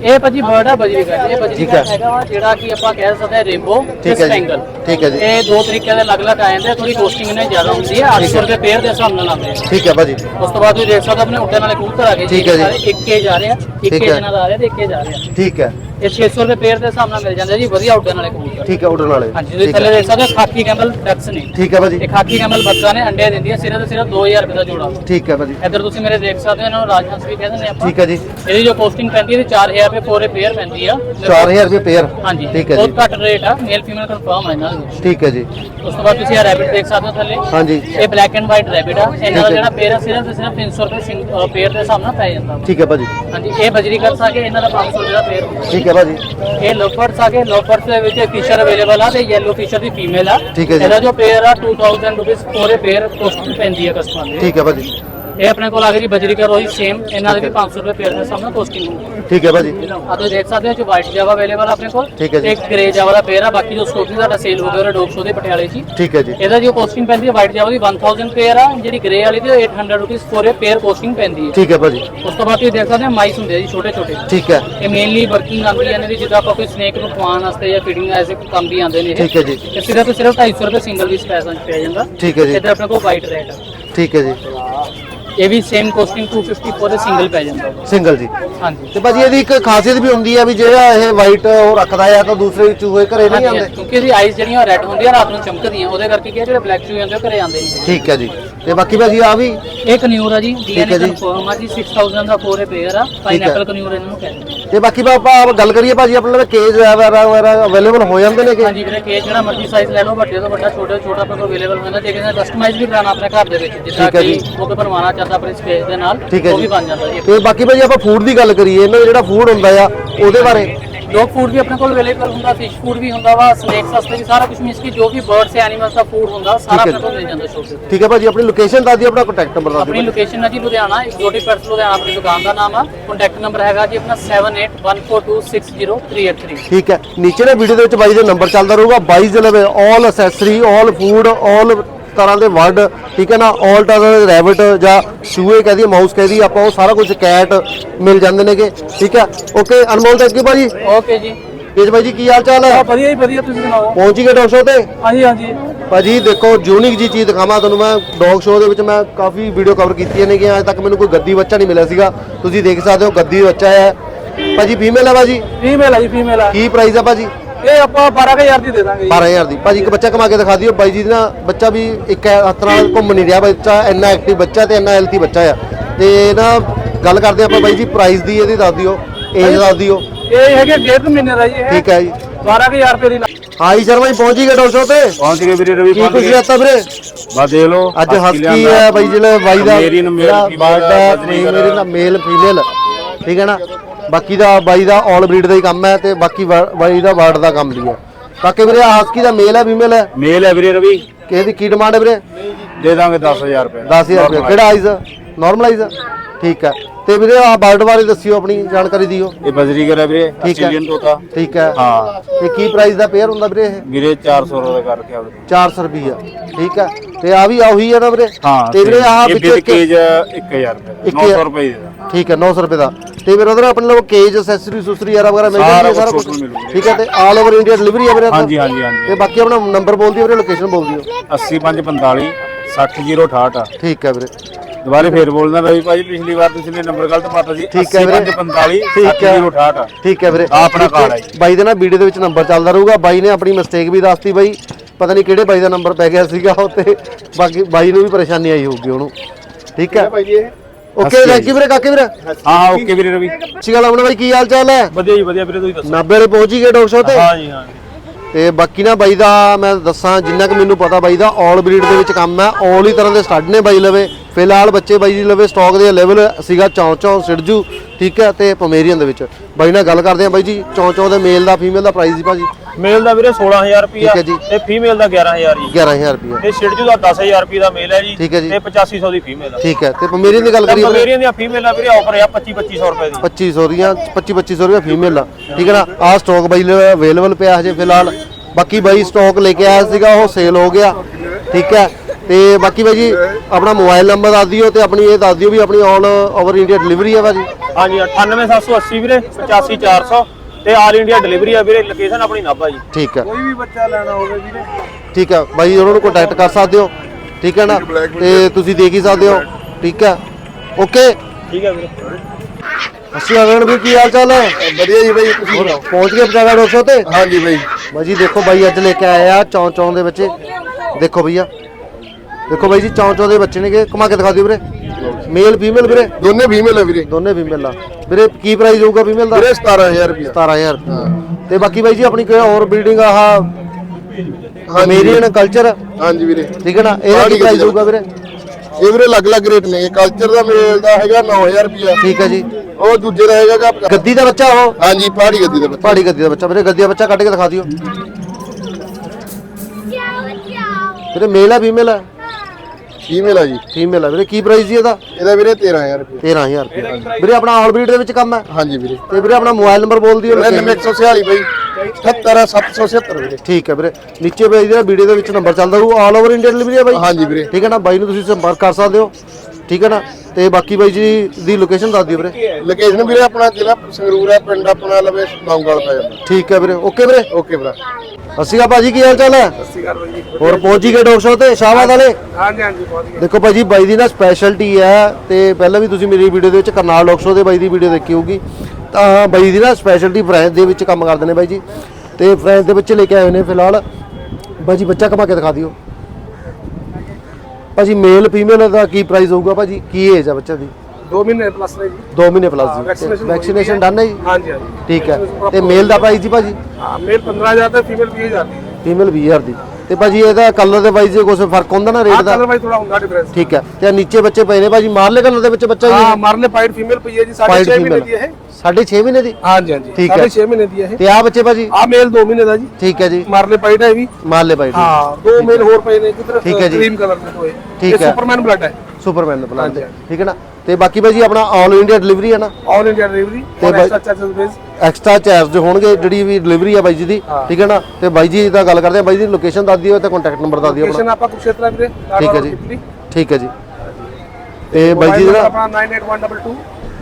ਇਹ ਭਾਜੀ ਬਰਡ ਆ ਬਜਰੀ ਕੈਟ ਇਹ ਬਜਰੀ ਠੀਕ ਹੈ। ਕੈਟ ਹੈਗਾ ਵਾ ਜਿਹੜਾ ਕਿ ਆਪਾਂ ਕਹਿ ਸਕਦੇ ਹਾਂ ਰੇਨਬੋ ਤੇ ਠੀਕ ਹੈ ਜੀ। ਸਪੈਂਗਲ ਠੀਕ ਹੈ ਜੀ। ਇਹ ਦੋ ਤਰੀਕੇ ਦੇ ਅਲੱਗ-ਅਲੱਗ ਆ ਜਾਂਦੇ ਥੋੜੀ ਕੋਸਟਿੰਗ ਨੇ ਜ਼ਿਆਦਾ ਹੁੰਦੀ ਹੈ 800 ਰੁਪਏ ਪੇਅਰ ਦੇ ਹਿਸਾਬ ਨਾਲ ਆਉਂਦੇ ਆ। ਠੀਕ ਹੈ ਭਾਜੀ। ਉਸ ਤੋਂ ਬਾਅਦ ਤੁਸੀਂ ਦੇਖ ਸਕਦੇ ਹੋ ਆਪਣੇ ਉੱਡਣ ਵਾਲੇ ਕਬੂਤਰ ਆ ਗਏ ਠੀਕ ਹੈ ਜੀ। ਸਾਰੇ ਇੱਕ ਰਹੇ ਇੱਕ ਠੀਕ ਕੇ ਹੈ। ਇਹਨਾਂ ਦਾ ਆ ਰਿਹਾ ਤੇ ਇੱਕ ਕੇ ਜਾ ਰਿਹਾ ਠੀਕ ਹੈ ਇਹ 600 ਰੁਪਏ ਪੇਅਰ ਦੇ ਹਿਸਾਬ ਨਾਲ ਮਿਲ ਜਾਂਦੇ ਜੀ ਵਧੀਆ ਉੱਡਣ ਵਾਲੇ ਕਬੂਤਰ। ਠੀਕ ਹੈ ਉਡਣ ਵਾਲੇ ਹਾਂਜੀ ਤੁਸੀਂ ਠੀਕ ਥੱਲੇ ਹੈ ਦੇਖ ਸਕਦੇ ਹੋ ਖਾਕੀ ਕੈਮਲ ਡਕਸ ਨੇ। ਠੀਕ ਹੈ ਭਾਜੀ। ਇਹ ਖਾਕੀ ਕੈਮਲ ਬੱਚਾ ਨੇ ਅੰਡੇ ਦਿੰਦੀ ਹੈ ਸਿਰਫ ਤੇ ਸਿਰਫ 2000 ਰੁਪਏ ਦਾ ਜੋੜਾ। ਠੀਕ ਹੈ ਭਾਜੀ। ਇੱਧਰ ਤੁਸੀਂ ਮੇਰੇ ਦੇਖ ਸਕਦੇ ਹੋ ਇਹਨਾਂ ਨੂੰ ਰਾਜਹੰਸ ਵੀ ਕਹਿੰਦੇ ਨੇ ਆਪਾਂ। ਠੀਕ ਹੈ ਜੀ। ਇਹਦੀ ਜੋ ਕੋਸਟਿੰਗ ਪੈਂਦੀ ਹੈ ਇਹ 4000 ਰੁਪਏ ਪੂਰੇ ਪੇਅਰ ਪੈਂਦੀ ਆ। 4000 ਰੁਪਏ ਪੇਅਰ ਹਾਂਜੀ ਠੀਕ ਹੈ ਜੀ। ਬਹੁਤ ਘੱਟ ਰੇਟ ਆ ਮੇਲ ਫੀਮੇਲ ਕਨਫਰਮ ਹੈ ਇਹਨਾਂ ਦੇ। ਠੀਕ ਹੈ ਜੀ। ਉਸ ਤੋਂ ਬਾਅਦ ਤੁਸੀਂ ਇਹ ਰੈਬਿਟ ਦੇਖ ਸਕਦੇ ਹੋ ਥੱਲੇ। ਹਾਂਜੀ। ਇਹ ਬਲੈਕ ਐਂਡ ਵਾਈਟ ਰੈਬਿਟ ਆ। ਇਹਨਾਂ ਦਾ ਹੈ। ਜਿਹੜਾ ਪੇਅਰ ਆ ਸਿਰਫ ਤੇ ਸਿਰਫ 300 ਰੁਪਏ ਪੇਅਰ ਦੇ ਹਿਸਾਬ ਨਾਲ ਪੈ ਜਾਂਦਾ ਵਾ। ਠੀਕ ਹੈ ਭਾਜੀ। ਹਾਂਜੀ ਇਹ ਬਜਰੀ ਕਰ ਸਾਕੇ ਇਹਨਾਂ ਦਾ 500 ਜਿਹੜਾ ਪੇਅਰ ਹੁੰਦਾ। ਠੀਕ ਹੈ ਭਾਜੀ। ਇਹ ਲੋਫਰਸ ਆ ਕੇ ਲੋਫਰਸ ਦੇ ਵਿੱਚ ਫਿਸ਼ਰ ਅਵੇਲੇਬਲ ਆ ਤੇ ਯੈਲੋ ਫਿਸ਼ਰ ਦੀ ਫੀਮੇਲ ਆ। ਠੀਕ ਹੈ ਜੀ। ਇਹਦਾ ਜੋ ਪੇਅਰ ਆ 2000 ਰੁਪਏ ਪੂਰੇ ਪੇਅਰ ਕੋਸਟ ਪੈਂਦੀ ਹੈ ਕਸਟਮਰ ਦੀ ਠੀਕ ਹੈ ਭਾਜੀ। ਇਹ ਆਪਣੇ ਕੋਲ ਆ ਗਈ ਜੀ ਬਜਰੀ ਕਰ ਉਹੀ ਸੇਮ ਇਹਨਾਂ ਦੇ ਵੀ 500 ਰੁਪਏ ਪੇਅਰ ਦੇ ਸਾਹਮਣੇ ਕੋਸਟਿੰਗ ਹੁੰਦੀ ਠੀਕ ਹੈ ਭਾਜੀ। ਆ ਤੁਸੀਂ ਦੇਖ ਸਕਦੇ ਹੋ ਜੋ ਵਾਈਟ ਜਾਵਾ ਅਵੇਲੇਬਲ ਆਪਣੇ ਕੋਲ। ਠੀਕ ਹੈ ਜੀ। ਇੱਕ ਗ੍ਰੇ ਜਾਵਾ ਦਾ ਪੇਅਰ ਆ ਬਾਕੀ ਜੋ ਸਟੋਕੀ ਸਾਡਾ ਸੇਲ ਹੋ ਗਿਆ ਉਹ ਡੋਗ ਸ਼ੋ ਦੇ ਪਟਿਆਲੇ ਹੀ। ਠੀਕ ਹੈ ਜੀ। ਇਹਦਾ ਜੋ ਕੋਸਟਿੰਗ ਪੈਂਦੀ ਹੈ ਵਾਈਟ ਜਾਵਾ ਦੀ 1000 ਪੇਅਰ ਆ ਜਿਹੜੀ ਗ੍ਰੇ ਵਾਲੀ ਦੀ 800 ਰੁਪਏ ਪੂਰੇ ਪੇਅਰ ਕੋਸਟਿੰਗ ਪੈਂਦੀ ਹੈ ਠੀਕ ਹੈ ਭਾਜੀ। ਉਸ ਤੋਂ ਬਾਅਦ ਤੁਸੀਂ ਦੇਖ ਸਕਦੇ ਹੋ ਮਾਈਸ ਹੁੰਦੇ ਆ ਜੀ ਛੋਟੇ ਛੋਟੇ ਠੀਕ ਹੈ। ਇਹ ਮੇਨਲੀ ਵਰਕਿੰਗ ਆਉਂਦੀ ਹੈ ਨੇ ਜਿੱਦਾਂ ਆਪਾਂ ਕੋਈ ਸਨੇਕ ਨੂੰ ਖਵਾਉਣ ਵਾਸਤੇ ਜਾਂ ਫੀਡਿੰਗ ਐਸੇ ਕੰਮ ਵੀ ਆਉਂਦੇ ਨੇ ਇਹ। ਠੀਕ ਹੈ ਜੀ। ਇਹ ਸਿਰਫ ਤੇ ਸਿਰਫ 250 ਰੁਪਏ ਸਿੰਗਲ ਵੀ ਪੈਸਾ ਚ ਪੈ ਜਾਂਦਾ। ਠੀਕ ਹੈ ਜੀ। ਇੱਧਰ ਆਪਣੇ ਕੋਲ ਵਾਈਟ ਰੇਟ ਆ। ਠੀਕ ਹੈ ਜੀ। ਇਹ ਵੀ ਸੇਮ ਕੋਸਟਿੰਗ 250 ਪੂਰੇ ਸਿੰਗਲ ਪੈ ਜਾਂਦਾ ਸਿੰਗਲ ਜੀ। ਹਾਂਜੀ। ਤੇ ਭਾਜੀ ਇਹਦੀ ਇੱਕ ਖਾਸੀਅਤ ਵੀ ਹੁੰਦੀ ਹੈ ਵੀ ਜਿਹੜਾ ਇਹ ਵਾਈਟ ਉਹ ਰੱਖਦਾ ਆ ਤਾਂ ਦੂਸਰੇ ਚੂਹੇ ਘਰੇ ਨਹੀਂ ਆਉਂਦੇ। ਕਿਉਂਕਿ ਇਹਦੀ ਆਈਜ਼ ਜਿਹੜੀਆਂ ਰੈੱਡ ਹੁੰਦੀਆਂ ਰਾਤ ਨੂੰ ਚਮਕਦੀਆਂ। ਉਹਦੇ ਕਰਕੇ ਕੀ ਆ ਜਿਹੜੇ ਬਲੈਕ ਚੂਹੇ ਹੁੰਦੇ ਉਹ ਘਰੇ ਆਉਂਦੇ ਨੇ ਠੀਕ ਹੈ ਜੀ। ਤੇ ਬਾਕੀ ਭਾਜੀ ਆ ਵੀ? ਇਹ ਕਨਿਊਰ ਆ ਜੀ ਹੈ ਡੀਐਨਏ ਜੀ। ਕਨਫਰਮ ਆ ਜੀ 6000 ਦਾ ਪੂਰੇ ਪੇਅਰ ਆ। ਪਾਈਨਐਪਲ ਕਨਿਊਰ ਇਹਨਾਂ ਨੂੰ ਕਹਿੰਦੇ ਨੇ। ਤੇ ਬਾਕੀ ਬਾ ਆਪਾਂ ਗੱਲ ਕਰੀਏ ਭਾਜੀ ਆਪਣੇ ਲਈ ਕੇਜ ਵਗੈਰਾ ਵਗੈਰਾ ਅਵੇਲੇਬਲ ਹੋ ਜਾਂਦੇ ਨੇ ਕਿ? ਹਾਂਜੀ ਵੀਰੇ ਕੇਜ ਜਿਹੜਾ ਮਰਜ਼ੀ ਸਾਈਜ਼ ਲੈ ਲਓ ਵੱਡੇ ਤੋਂ ਵੱਡਾ ਛੋਟੇ ਤੋਂ ਛੋਟਾ ਆਪਣੇ ਕੋਲ ਅਵੇਲੇਬਲ ਹੁੰਦਾ। ਜੇ ਕਿਸੇ ਨੇ ਕਸਟਮਾਈਜ਼ ਵੀ ਕਰਾਉਣਾ ਆਪਣੇ ਘਰ ਦੇ ਵਿੱਚ ਜਿੱਦਾਂ ਠੀਕ ਹੈ ਕਿ ਜੀ। ਉਹ ਬਣਵਾਉਣਾ ਚਾਹਤਾ ਆਪਣੀ ਸਪੇਸ ਦੇ ਨਾਲ ਠੀਕ ਹੈ ਉਹ ਜੀ। ਵੀ ਬਣ ਜਾਂਦਾ ਜੀ। ਤੇ ਬਾਕੀ ਭਾਜੀ ਆਪਾਂ ਫੂਡ ਦੀ ਗੱਲ ਕਰੀਏ ਇਹਨਾਂ ਦਾ ਜਿਹੜਾ ਫੂਡ ਹੁੰਦਾ ਆ ਉਹਦੇ ਬਾਰੇ? ਡੌਗ ਫੂਡ ਵੀ ਆਪਣੇ ਕੋਲ ਅਵੇਲੇਬਲ ਹੁੰਦਾ ਫਿਸ਼ ਫੂਡ ਵੀ ਹੁੰਦਾ ਵਾ ਸਨੇਕਸ ਵਾਸਤੇ ਵੀ ਸਾਰਾ ਕੁਝ ਮਿਸ ਕੀ ਜੋ ਵੀ ਬਰਡਸ ਐ ਐਨੀਮਲਸ ਦਾ ਫੂਡ ਹੁੰਦਾ ਸਾਰਾ ਠੀਕ ਹੈ ਆਪਣੇ ਕੋਲ ਮਿਲ ਜਾਂਦਾ ਸ਼ੋਪ ਤੇ। ਠੀਕ ਹੈ ਭਾਜੀ ਆਪਣੀ ਲੋਕੇਸ਼ਨ ਦੱਸ ਦਿਓ ਆਪਣਾ ਕੰਟੈਕਟ ਨੰਬਰ ਦੱਸ ਆਪਣੀ ਦਿਓ ਲੋਕੇਸ਼ਨ ਹੈ ਜੀ ਲੁਧਿਆਣਾ ਐਗਜ਼ੋਟਿਕ ਪੈਟਸ ਲੁਧਿਆਣਾ ਆਪਣੀ ਦੁਕਾਨ ਦਾ ਨਾਮ ਆ ਕੰਟੈਕਟ ਨੰਬਰ ਹੈਗਾ ਜੀ ਆਪਣਾ 7814260383 ਠੀਕ ਹੈ। ਨੀਚੇ ਨਾ ਵੀਡੀਓ ਦੇ ਵਿੱਚ ਬਾਈ ਦਾ ਨੰਬਰ ਚੱਲਦਾ ਰਹੂਗਾ ਬਾਈ ਦੇ ਲਵੇ ਆਲ ਅਸੈਸਰੀ ਆਲ ਫੂਡ ਆਲ ਤਰ੍ਹਾਂ ਦੇ ਵਰਡ ਠੀਕ ਹੈ ਨਾ ਤਰ੍ਹਾਂ ਦੇ ਰੈਬਿਟ ਜਾਂ ਚੂਹੇ ਕਹਦੀ ਮਾਊਸ ਕਹਦੀ ਆਪਾਂ ਉਹ ਸਾਰਾ ਕੁਝ ਕੈਟ ਮਿਲ ਜਾਂਦੇ ਨੇਗੇ ਠੀਕ ਹੈ? ਓਕੇ ਅਨਮੋਲ ਥੈਂਕ ਯੂ ਭਾਜੀ? ਓਕੇ ਜੀ। ਤੇਜ ਭਾਈ ਜੀ ਕੀ ਹਾਲ ਚਾਲ ਹੈ? ਵਧੀਆ ਜੀ ਵਧੀਆ ਤੁਸੀਂ ਸੁਣਾਓ? ਪਹੁੰਚ ਗਏ ਡੌਗ ਸ਼ੋ ਤੇ? ਹਾਂਜੀ ਹਾਂਜੀ। ਭਾਜੀ ਦੇਖੋ ਯੂਨਿਕ ਜੀ ਚੀਜ਼ ਦਿਖਾਵਾਂ ਤੁਹਾਨੂੰ ਮੈਂ ਡੌਗ ਸ਼ੋਅ ਦੇ ਵਿੱਚ ਮੈਂ ਕਾਫੀ ਵੀਡੀਓ ਕਵਰ ਕੀਤੀਆਂ ਨੇ ਕਿ ਅੱਜ ਤੱਕ ਮੈਨੂੰ ਕੋਈ ਗੱਦੀ ਬੱਚਾ ਨਹੀਂ ਮਿਲਿਆ ਸੀਗਾ। ਤੁਸੀਂ ਦੇਖ ਸਕਦੇ ਹੋ ਗੱਦੀ ਬੱਚਾ ਹੈ। ਭਾਜੀ ਫੀਮੇਲ ਹੈ ਭਾਜੀ? ਫੀਮੇਲ ਆ ਜੀ ਫੀਮੇਲ ਆ ਕੀ ਪ੍ਰਾਈਸ ਹੈ ਭਾਜੀ? ਇਹ ਆਪਾਂ 12000 ਦੀ ਦੇ ਦਾਂਗੇ 12000 ਦੀ। ਭਾਜੀ ਇੱਕ ਬੱਚਾ ਕਮਾ ਕੇ ਦਿਖਾ ਦਿਓ। ਬਾਈ ਜੀ ਨਾ ਬੱਚਾ ਵੀ ਇੱਕ ਹੱਥ ਨਾਲ ਘੁੰਮ ਨਹੀਂ ਰਿਹਾ ਬੱਚਾ ਇੰਨਾ ਐਕਟਿਵ ਬੱਚਾ ਤੇ ਇੰਨਾ ਹੈਲਥੀ ਬੱਚਾ ਆ। ਤੇ ਨਾ ਗੱਲ ਕਰਦੇ ਆਪਾਂ ਬਾਈ ਜੀ ਪ੍ਰਾਈਸ ਦੀ ਇਹਦੀ ਦੱਸ ਦਿਓ ਏਜ ਦੱਸ ਦਿਓ। ਇਹ ਹੈਗੇ ਡੇਢ ਮਹੀਨੇ ਦਾ ਜੀ ਠੀਕ ਹੈ ਜੀ। 12000 ਰੁਪਏ ਦੀ ਹਾਈ ਸ਼ਰਮਾ ਜੀ ਪਹੁੰਚ ਗਏ ਸ਼ੋਅ ਤੇ। ਪਹੁੰਚ ਗਏ ਵੀਰੇ ਰਵੀ ਕੀ ਗਏ। ਰਹਤਾ ਵੀਰੇ? ਬਸ ਦੇਖ ਲਓ ਅੱਜ ਹਸਕੀ। ਹੈ ਬਾਈ ਜਿਹੜੇ ਬਾਈ ਦਾ ਮੇਰੀ ਨੂੰ ਮੇਲ, ਹੈ ਤੇ ਮੇਰੇ ਨਾਲ ਮੇਲ ਫੀਮੇਲ ਠੀਕ ਹੈ ਨਾ? ਬਾਕੀ ਦਾ ਬਾਈ ਦਾ ਆਲ ਬਰੀਡ ਦਾ ਹੀ ਕੰਮ ਹੈ ਤੇ ਬਾਕੀ ਵਾ- ਬਾਈ ਦਾ ਬਰਡ ਦਾ ਕੰਮ ਵੀ ਹੈ। ਬਾਕੀ ਵੀਰੇ ਹਸਕੀ ਦਾ ਮੇਲ ਹੈ ਫੀਮੇਲ ਹੈ? ਮੇਲ ਹੈ ਵੀਰੇ ਰਵੀ। ਕਿਸੇ ਦੀ ਕੀ ਡਿਮਾਂਡ ਹੈ ਵੀਰੇ? ਦੇ ਦਾਂਗੇ 10000 ਰੁਪਏ। 10000 ਰੁਪਏ। ਕਿਹੜਾ ਆਈਜ਼ ਨਾਰਮਲ ਆਈਜ਼ ਠੀਕ ਹੈ। ਤੇ ਵੀਰੇ ਆ ਬਰਡ ਬਾਰੇ ਦੱਸਿਓ ਆਪਣੀ ਜਾਣਕਾਰੀ ਦਿਓ। ਇਹ ਬਜਰੀਗਰ ਹੈ ਵੀਰੇ ਠੀਕ ਹੈ। ਆਸਟ੍ਰੇਲੀਅਨ ਤੋਤਾ। ਠੀਕ ਹੈ। ਹਾਂ। ਤੇ ਕੀ ਪ੍ਰਾਈਸ ਦਾ ਪੇਅਰ ਹੁੰਦਾ ਵੀਰੇ ਇਹ? ਵੀਰੇ 400 ਰੁਪਏ ਦਾ ਕਰਕੇ ਆਉਂਦੇ 400 ਰੁਪਈਆ। ਠੀਕ ਹੈ। ਤੇ ਆ ਵੀ ਆਹੀ ਹੈ ਨਾ ਵੀਰੇ? ਹਾਂ ਤੇ ਵੀਰੇ ਆਹ ਇਹ ਵਿੱਚ ਵਿੱਚ ਇੱਕ ਕੇਜ 1000 ਰੁਪਏ। ਇੱਕ 900 ਰੁਪਏ ਦਾ ਠੀਕ ਹੈ 900 ਰੁਪਏ ਦਾ। ਤੇ ਵੀਰੇ ਉਹਦਾ ਆਪਣੇ ਲੋ ਕੇਜ ਅਸੈਸਰੀ ਸੁਸਰੀ ਯਾਰਾ ਵਗੈਰਾ ਮਿਲ ਜਾਂਦੀ ਹੈ ਸਾਰਾ ਕੁਝ। ਠੀਕ ਹੈ ਤੇ ਆਲ ਓਵਰ ਇੰਡੀਆ ਡਿਲੀਵਰੀ ਹੈ ਵੀਰੇ? ਹਾਂਜੀ ਹਾਂਜੀ ਹਾਂਜੀ ਤੇ ਬਾਕੀ ਆਪਣਾ ਨੰਬਰ ਬੋਲ ਦਿਓ ਵੀਰੇ ਲੋਕੇਸ਼ਨ ਬੋਲ ਦਿਓ 8545 60068 ਠੀਕ ਹੈ ਵੀਰੇ। ਦੁਬਾਰੇ ਫੇਰ ਬੋਲਣਾ ਰਵੀ ਭਾਜੀ ਪਿਛਲੀ ਵਾਰ ਤੁਸੀਂ ਨੇ ਨੰਬਰ ਗਲਤ ਪਾਤਾ ਸੀ। ਠੀਕ ਹੈ ਵੀਰੇ। 8545 ਠੀਕ ਹੈ। 60068 ਠੀਕ ਹੈ ਵੀਰੇ। ਆਪਣਾ ਕਾਰਡ ਹੈ ਜੀ। ਬਾਈ ਦੇ ਨਾਲ ਵੀਡੀਓ ਦੇ ਵਿੱਚ ਨੰਬਰ ਚੱਲਦਾ ਰਹੂਗਾ। ਬਾਈ ਨੇ ਆਪਣੀ ਮਿਸਟੇਕ ਵੀ ਦੱਸਤੀ ਬਾਈ। ਪਤਾ ਨਹੀਂ ਕਿਹੜੇ ਬਾਈ ਦਾ ਨੰਬਰ ਪੈ ਗਿਆ ਸੀਗਾ ਉੱਤੇ। ਬਾਕੀ ਬਾਈ ਨੂੰ ਵੀ ਪਰੇਸ਼ਾਨੀ ਆਈ ਹੋਊਗੀ ਉਹਨੂੰ। ਠੀਕ ਹੈ। ਓਕੇ ਥੈਂਕ ਯੂ ਵੀਰੇ ਕਾਕੇ ਵੀਰੇ? ਹਾਂ ਓਕੇ ਵੀਰੇ ਰਵੀ। ਗੱਲ ਆਪਣਾ ਬਾਈ ਕੀ ਹਾਲ ਚਾਲ ਹੈ? ਵਧੀਆ ਜੀ ਵਧੀਆ ਵੀਰੇ ਤੁਸੀਂ ਦੱਸੋ? ਨਾਬੇ ਵਾਲੇ ਪਹੁੰਚ ਗਏ ਡਾਕਟਰ ਸਾਹਿਬ ਤੇ? ਹਾਂ ਜੀ ਹਾਂ ਤੇ ਬਾਕੀ ਨਾ ਬਾਈ ਦਾ ਮੈਂ ਦੱਸਾਂ ਜਿੰਨਾ ਕਿ ਮੈਨੂੰ ਪਤਾ ਬਾਈ ਦਾ ਆਲ ਬਰੀਡ ਦੇ ਵਿੱਚ ਕੰਮ ਹੈ ਆਲ ਹੀ ਤਰ੍ਹਾਂ ਦੇ ਸਟੱਡ ਨੇ ਬਾਈ ਲਵੇ। ਫਿਲਹਾਲ ਬੱਚੇ ਬਾਈ ਜੀ ਲਵੇ ਸਟਾਕ ਦੇ ਲੈਵਲ ਸੀਗਾ ਚੌਂ ਚੌਂ ਸਿੜਜੂ ਠੀਕ ਹੈ ਤੇ ਪਮੇਰੀਅਨ ਦੇ ਵਿੱਚ। ਬਾਈ ਨਾਲ ਗੱਲ ਕਰਦੇ ਆ ਬਾਈ ਜੀ ਚੌਂ ਚੌਂ ਦੇ ਮੇਲ ਦਾ ਫੀਮੇਲ ਦਾ ਪ੍ਰਾਈਸ ਜੀ ਭਾਜੀ। ਮੇਲ ਦਾ ਵੀਰੇ 16000 ਰੁਪਿਆ ਠੀਕ ਹੈ ਜੀ। ਤੇ ਫੀਮੇਲ ਦਾ 11000 ਜੀ। 11000 ਰੁਪਏ ਤੇ ਸ਼ਿਰਜੂ ਦਾ 10000 ਰੁਪਏ ਦਾ ਮੇਲ ਹੈ ਜੀ ਠੀਕ ਹੈ ਜੀ। ਤੇ 8500 ਦੀ ਫੀਮੇਲ ਆ। ਠੀਕ ਹੈ। ਤੇ ਪਮੇਰੀਅਨ ਦੀ ਗੱਲ ਕਰੀਏ ਵੀਰੇ, ਮਵੇਰੀਆਂ ਦੀਆਂ ਫੀਮੇਲਾਂ ਵੀਰੇ ਆਫਰ ਆ 25 2500 ਰੁਪਏ ਦੀ। 2500 ਦੀਆਂ 25 2500 ਰੁਪਏ ਫੀਮੇਲ ਆ। ਠੀਕ ਹੈ ਨਾ? ਆ ਸਟਾਕ ਬਾਈ ਅਵੇਲੇਬਲ ਪਿਆ ਹਜੇ ਫਿਲਹਾਲ। ਬਾਕੀ ਬਾਈ ਸਟਾਕ ਲੈ ਕੇ ਆਇਆ ਸੀਗਾ ਉਹ ਸੇਲ ਹੋ ਗਿਆ। ਠੀਕ ਹੈ? ਤੇ ਬਾਕੀ ਬਾਈ ਜੀ ਆਪਣਾ ਮੋਬਾਈਲ ਨੰਬਰ ਦੱਸ ਦਿਓ ਤੇ ਆਪਣੀ ਇਹ ਦੱਸ ਦਿਓ ਵੀ ਆਪਣੀ ਆਲ ਓਵਰ ਇੰਡੀਆ ਡਿਲੀਵਰੀ ਹੈ ਭਾਜੀ। ਹਾਂਜੀ 98780 ਵੀਰੇ 85400 ਤੇ ਆਲ ਇੰਡੀਆ ਡਿਲੀਵਰੀ ਆ ਵੀਰੇ ਲੋਕੇਸ਼ਨ ਆਪਣੀ ਨਾਭਾ ਜੀ। ਠੀਕ ਹੈ। ਕੋਈ ਵੀ ਬੱਚਾ ਲੈਣਾ ਹੋਵੇ ਵੀਰੇ। ਠੀਕ ਹੈ ਬਾਈ ਉਹਨਾਂ ਨੂੰ ਕੰਟੈਕਟ ਕਰ ਸਕਦੇ ਹੋ। ਠੀਕ ਹੈ ਨਾ? ਤੇ ਤੁਸੀਂ ਦੇਖ ਹੀ ਸਕਦੇ ਹੋ। ਠੀਕ ਹੈ। ਓਕੇ ਠੀਕ ਹੈ ਵੀਰੇ। ਅਸੀਂ ਅਗਣ ਵੀ ਕੀ ਹਾਲ ਚਾਲ ਹੈ? ਵਧੀਆ ਜੀ ਬਾਈ ਤੁਸੀਂ ਪਹੁੰਚ ਗਏ ਪਟਾਗਾ 200 ਤੇ? ਹਾਂਜੀ ਬਾਈ। ਬਾਈ ਜੀ ਦੇਖੋ ਬਾਈ ਅੱਜ ਲੈ ਕੇ ਆਏ ਆ ਚੌਂ ਚੌਂ ਦੇ ਬੱਚੇ। ਦੇਖੋ ਭਈਆ। ਦੇਖੋ ਬਾਈ ਜੀ ਚੌਂ ਚੌਂ ਦੇ ਬੱਚੇ ਨੇਗੇ। ਘੁਮਾ ਕੇ ਦਿਖਾ ਦਿਓ ਵੀਰੇ। ਮੇਲ ਫੀਮੇਲ ਵੀਰੇ? ਦੋਨੇ ਫੀਮੇਲ ਆ ਵੀਰੇ। ਦੋਨੇ ਫੀਮੇਲ ਆ। ਵੀਰੇ ਕੀ ਪ੍ਰਾਈਸ ਹੋਊਗਾ ਫੀਮੇਲ ਦਾ? ਵੀਰੇ 17000 ਰੁਪਏ 17000 ਤੇ ਬਾਕੀ ਬਾਈ ਜੀ ਆਪਣੀ ਕੋਈ ਹੋਰ ਬਿਲਡਿੰਗ ਆਹ ਅਮੇਰੀਅਨ ਕਲਚਰ ਹਾਂਜੀ ਵੀਰੇ। ਠੀਕ ਹੈ ਨਾ? ਇਹਦਾ ਕੀ ਪ੍ਰਾਈਸ ਹੋਊਗਾ ਵੀਰੇ? ਇਹ ਵੀਰੇ ਅਲੱਗ-ਅਲੱਗ ਰੇਟ ਨੇ। ਕਲਚਰ ਦਾ ਮੇਲ ਦਾ ਹੈਗਾ 9000 ਰੁਪਏ ਠੀਕ ਹੈ ਜੀ। ਉਹ ਦੂਜੇ ਦਾ ਹੈਗਾ। ਗੱਦੀ ਦਾ ਬੱਚਾ ਉਹ? ਹਾਂਜੀ ਪਹਾੜੀ ਗੱਦੀ ਦਾ ਬੱਚਾ। ਪਹਾੜੀ ਗੱਦੀ ਦਾ ਬੱਚਾ। ਵੀਰੇ ਗੱਦੀ ਦਾ ਬੱਚਾ ਕੱਢ ਕੇ ਦਿਖਾ ਦਿਓ। ਵੀਰੇ ਮੇਲ ਆ ਫੀਮੇਲ ਆ? ਫੀਮੇਲ ਆ ਜੀ? ਫੀਮੇਲ ਆ ਵੀਰੇ? ਕੀ ਪ੍ਰਾਈਸ ਜੀ ਇਹਦਾ? ਇਹਦਾ ਵੀਰੇ 13000 ਰੁਪਏ। 13000 ਰੁਪਏ। ਵੀਰੇ ਆਪਣਾ ਆਲ ਬਰੀਡ ਦੇ ਵਿੱਚ ਕੰਮ ਹੈ? ਹਾਂਜੀ ਵੀਰੇ। ਤੇ ਵੀਰੇ ਆਪਣਾ ਮੋਬਾਈਲ ਨੰਬਰ ਬੋਲ ਦਿਓ। 9146 ਬਾਈ। 78777 ਵੀਰੇ। ਠੀਕ ਹੈ ਵੀਰੇ। ਨੀਚੇ ਬਾਈ ਜਿਹੜਾ ਵੀਡੀਓ ਦੇ ਵਿੱਚ ਨੰਬਰ ਚੱਲਦਾ ਉਹ ਆਲ ਓਵਰ ਇੰਡੀਆ ਡਿਲੀਵਰੀ ਹੈ ਬਾਈ। ਹਾਂਜੀ ਵੀਰੇ। ਠੀਕ ਹੈ ਨਾ? ਬਾਈ ਨੂੰ ਤੁਸੀਂ ਸੰਪਰਕ ਕਰ ਸਕਦੇ ਹੋ। ਠੀਕ ਹੈ ਨਾ? ਤੇ ਬਾਕੀ ਬਾਈ ਜੀ ਦੀ ਲੋਕੇਸ਼ਨ ਦੱਸ ਦਿਓ ਵੀਰੇ। ਲੋਕੇਸ਼ਨ ਵੀਰੇ ਆਪਣਾ ਜ਼ਿਲ੍ਹਾ ਸੰਗਰੂਰ ਹੈ ਪਿੰਡ ਆਪਣਾ ਲਵੇ ਨੌਂਗਲ ਪੈ ਜਾਂਦਾ। ਠੀਕ ਹੈ ਵੀਰੇ। ਓਕੇ ਵੀਰੇ? ਓਕੇ ਵੀਰਾ ਅਸੀਂ ਭਾਜੀ ਕੀ ਹਾਲ ਚਾਲ ਹੈ? ਹੋਰ ਪਹੁੰਚ ਹੀ ਗਏ ਡਾਕਟਰ ਸਾਹਿਬ ਤੇ? ਸ਼ਾਹਬਾਦ ਵਾਲੇ। ਹਾਂਜੀ ਹਾਂਜੀ ਬਹੁਤ ਦੇਖੋ ਭਾਜੀ ਬਾਈ ਦੀ ਨਾ ਸਪੈਸ਼ਲਟੀ ਹੈ ਤੇ ਪਹਿਲਾਂ ਵੀ ਤੁਸੀਂ ਮੇਰੀ ਵੀਡੀਓ ਦੇ ਵਿੱਚ ਕਰਨਾਲ ਡਾਕਟਰ ਸਾਹਿਬ ਦੇ ਬਾਈ ਦੀ ਵੀਡੀਓ ਦੇਖੀ ਹੋਊਗੀ। ਤਾਂ ਬਾਈ ਦੀ ਨਾ ਸਪੈਸ਼ਲਟੀ ਫ੍ਰਾਂਸ ਦੇ ਵਿੱਚ ਕੰਮ ਕਰਦੇ ਨੇ ਬਾਈ ਜੀ। ਤੇ ਫ੍ਰਾਂਸ ਦੇ ਬੱਚੇ ਲੈ ਕੇ ਆਏ ਨੇ ਫਿਲਹਾਲ। ਬਾਈ ਜੀ ਬੱਚਾ ਕਮਾ ਕੇ ਦਿਖਾ ਦਿਓ। ਭਾਜੀ ਮੇਲ ਫੀਮੇਲ ਦਾ ਕੀ ਪ੍ਰਾਈਸ ਹੋਊਗਾ ਭਾਜੀ? ਕੀ ਏਜ ਹੈ ਬੱਚਾ ਦੀ? 2 ਮਹੀਨੇ ਪਲੱਸ ਨੇ ਜੀ। 2 ਮਹੀਨੇ ਪਲੱਸ ਹੋਈ ਵੈਕਸੀਨੇਸ਼ਨ ਡਨ ਹੈ ਜੀ? ਹਾਂਜੀ ਹਾਂਜੀ। ਠੀਕ ਹੈ। ਤੇ ਮੇਲ ਦਾ ਪ੍ਰਾਈਸ ਜੀ ਭਾਜੀ? ਹਾਂ ਮੇਲ 15000 ਤੇ ਫੀਮੇਲ 20000 ਦੀ। ਫੀਮੇਲ 20000 ਦੀ। ਤੇ ਭਾਜੀ ਇਹਦਾ ਕਲਰ ਦੇ ਵਾਈਜ਼ ਕੁਝ ਫ਼ਰਕ ਹੁੰਦਾ ਨਾ ਰੇਟ ਦਾ ਅਦਰਵਾਈਜ਼ ਥੋੜਾ ਹੁੰਦਾ ਡਿਫਰੈਂਸ ਠੀਕ ਹੈ। ਤੇ ਨੀਚੇ ਬੱਚੇ ਪਏ ਨੇ ਭਾਜੀ ਮਾਰਲੇ ਕਲਰ ਦੇ ਵਿੱਚ ਬੱਚਾ ਹਾਂ ਜੀ ਮਾਰਲੇ ਪਾਈਡ ਫੀਮੇਲ ਪਈ ਹੈ ਜੀ Pied 6.5 ਮਹੀਨੇ। ਦੀ ਇਹ। ਸਾਢੇ 6 ਮਹੀਨੇ ਦੀ? ਹਾਂਜੀ ਹਾਂਜੀ। ਠੀਕ ਹੈ। 6.5 ਮਹੀਨੇ ਦੀ ਇਹ। ਤੇ ਆ ਬੱਚੇ ਭਾਜੀ? ਆ ਮੇਲ 2 ਮਹੀਨੇ ਦਾ ਜੀ। ਠੀਕ ਹੈ ਜੀ। ਮਾਰਲੇ ਪਾਈਡ ਹੈ ਵੀ। ਮਾਰਲੇ ਭਾਈ ਹਾਂ। ਦੋ ਮੇਲ ਹੋਰ ਪਏ ਨੇ ਕਿਧਰ ਹੈ ਜੀ। ਕਰੀਮ ਕਲਰ ਦੇ ਦੋਏ ਠੀਕ ਹੈ। ਸੁਪਰਮੈਨ ਬਲੱਡ ਹੈ। ਸੁਪਰਮੈਨ ਦਾ ਪਲਾਨ ਠੀਕ ਹੈ ਨਾ। ਤੇ ਬਾਕੀ ਭਾਜੀ ਆਪਣਾ ਆਲ ਇੰਡੀਆ ਡਿਲੀਵਰੀ ਹੈ ਨਾ? ਆਲ ਇੰਡੀਆ ਡਿਲੀਵਰੀ ਤੇ ਐਕਸਟਰਾ ਚਾਰजेस ਬੇਸ ਐਕਸਟਰਾ ਚਾਰਜ ਹੋਣਗੇ ਜਿਹੜੀ ਵੀ ਡਿਲੀਵਰੀ ਹੈ ਬਾਈ ਜੀ ਦੀ ਠੀਕ ਹੈ ਨਾ? ਤੇ ਬਾਈ ਜੀ ਦਾ ਗੱਲ ਕਰਦੇ ਆ ਬਾਈ ਜੀ ਲੋਕੇਸ਼ਨ ਦੱਸ ਦਿਓ ਤੇ ਕੰਟੈਕਟ ਨੰਬਰ ਦੱਸ ਦਿਓ ਆਪਣਾ। ਲੋਕੇਸ਼ਨ ਆਪਾਂ ਕੁਸ਼ੇਤਰਾ ਵੀਰੇ ਠੀਕ ਹੈ ਜੀ। ਠੀਕ ਹੈ ਜੀ। ਤੇ ਬਾਈ ਜੀ ਦਾ ਆਪਣਾ 9812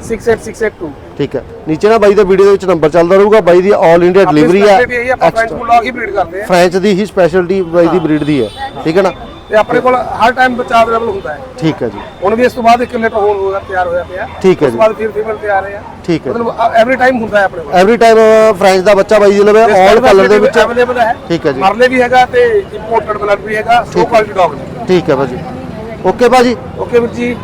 68682 ਠੀਕ ਹੈ। ਨੀਚੇ ਨਾ ਬਾਈ ਦਾ ਵੀਡੀਓ ਦੇ ਵਿੱਚ ਨੰਬਰ ਚੱਲਦਾ ਰਹੂਗਾ ਬਾਈ ਦੀ ਆਲ ਇੰਡੀਆ ਡਿਲੀਵਰੀ ਹੈ ਵੀ ਇਹੀ ਆਪਾਂ ਫ੍ਰੈਂਚ ਬੁਲਡੌਗ ਹੀ ਬਰੀਡ ਕਰਦੇ ਆ। ਫ੍ਰੈਂਚ ਦੀ ਹੀ ਸਪੈਸ਼ਲਟੀ ਬਾਈ ਦੀ ਬਰੀਡ ਦੀ ਹੈ ਠੀਕ ਹੈ ਨਾ? ਤੇ ਆਪਣੇ ਕੋਲ ਹਰ ਟਾਈਮ ਬੱਚਾ ਅਵੇਲੇਬਲ ਹੁੰਦਾ ਹੈ। ਠੀਕ ਹੈ ਜੀ। ਹੁਣ ਵੀ ਇਸ ਤੋਂ ਬਾਅਦ ਇੱਕ ਲੀਟਰ ਹੋਰ ਹੋਗਾ ਤਿਆਰ ਹੋਇਆ ਪਿਆ। ਠੀਕ ਹੈ ਉਸ ਜੀ। ਤੋਂ ਬਾਅਦ ਫਿਰ ਫੀਮੇਲ ਤਿਆਰ ਹੈ ਠੀਕ ਹੈ ਜੀ। ਮਤਲਬ ਐਵਰੀ ਟਾਈਮ ਹੁੰਦਾ ਹੈ ਆਪਣੇ ਕੋਲ। ਐਵਰੀ ਟਾਈਮ ਫ੍ਰੈਂਚ ਦਾ ਬੱਚਾ ਬਾਈ ਜੀ ਲਵੇ ਆਲ ਕਲਰ ਦੇ ਵਿੱਚ ਅਵੇਲੇਬਲ ਹੈ। ਠੀਕ ਹੈ ਜੀ। ਮਰਲੇ ਵੀ ਹੈਗਾ ਤੇ ਇੰਪੋਰਟਡ ਬਲੱਡ ਵੀ ਹੈਗਾ ਸੋ ਕੁਆਲਿਟੀ ਡੌਗ ਨੇ ਠੀਕ ਹੈ ਭਾਜੀ। ਓਕੇ ਭਾਜੀ। ਓਕੇ ਵੀਰ ਜੀ।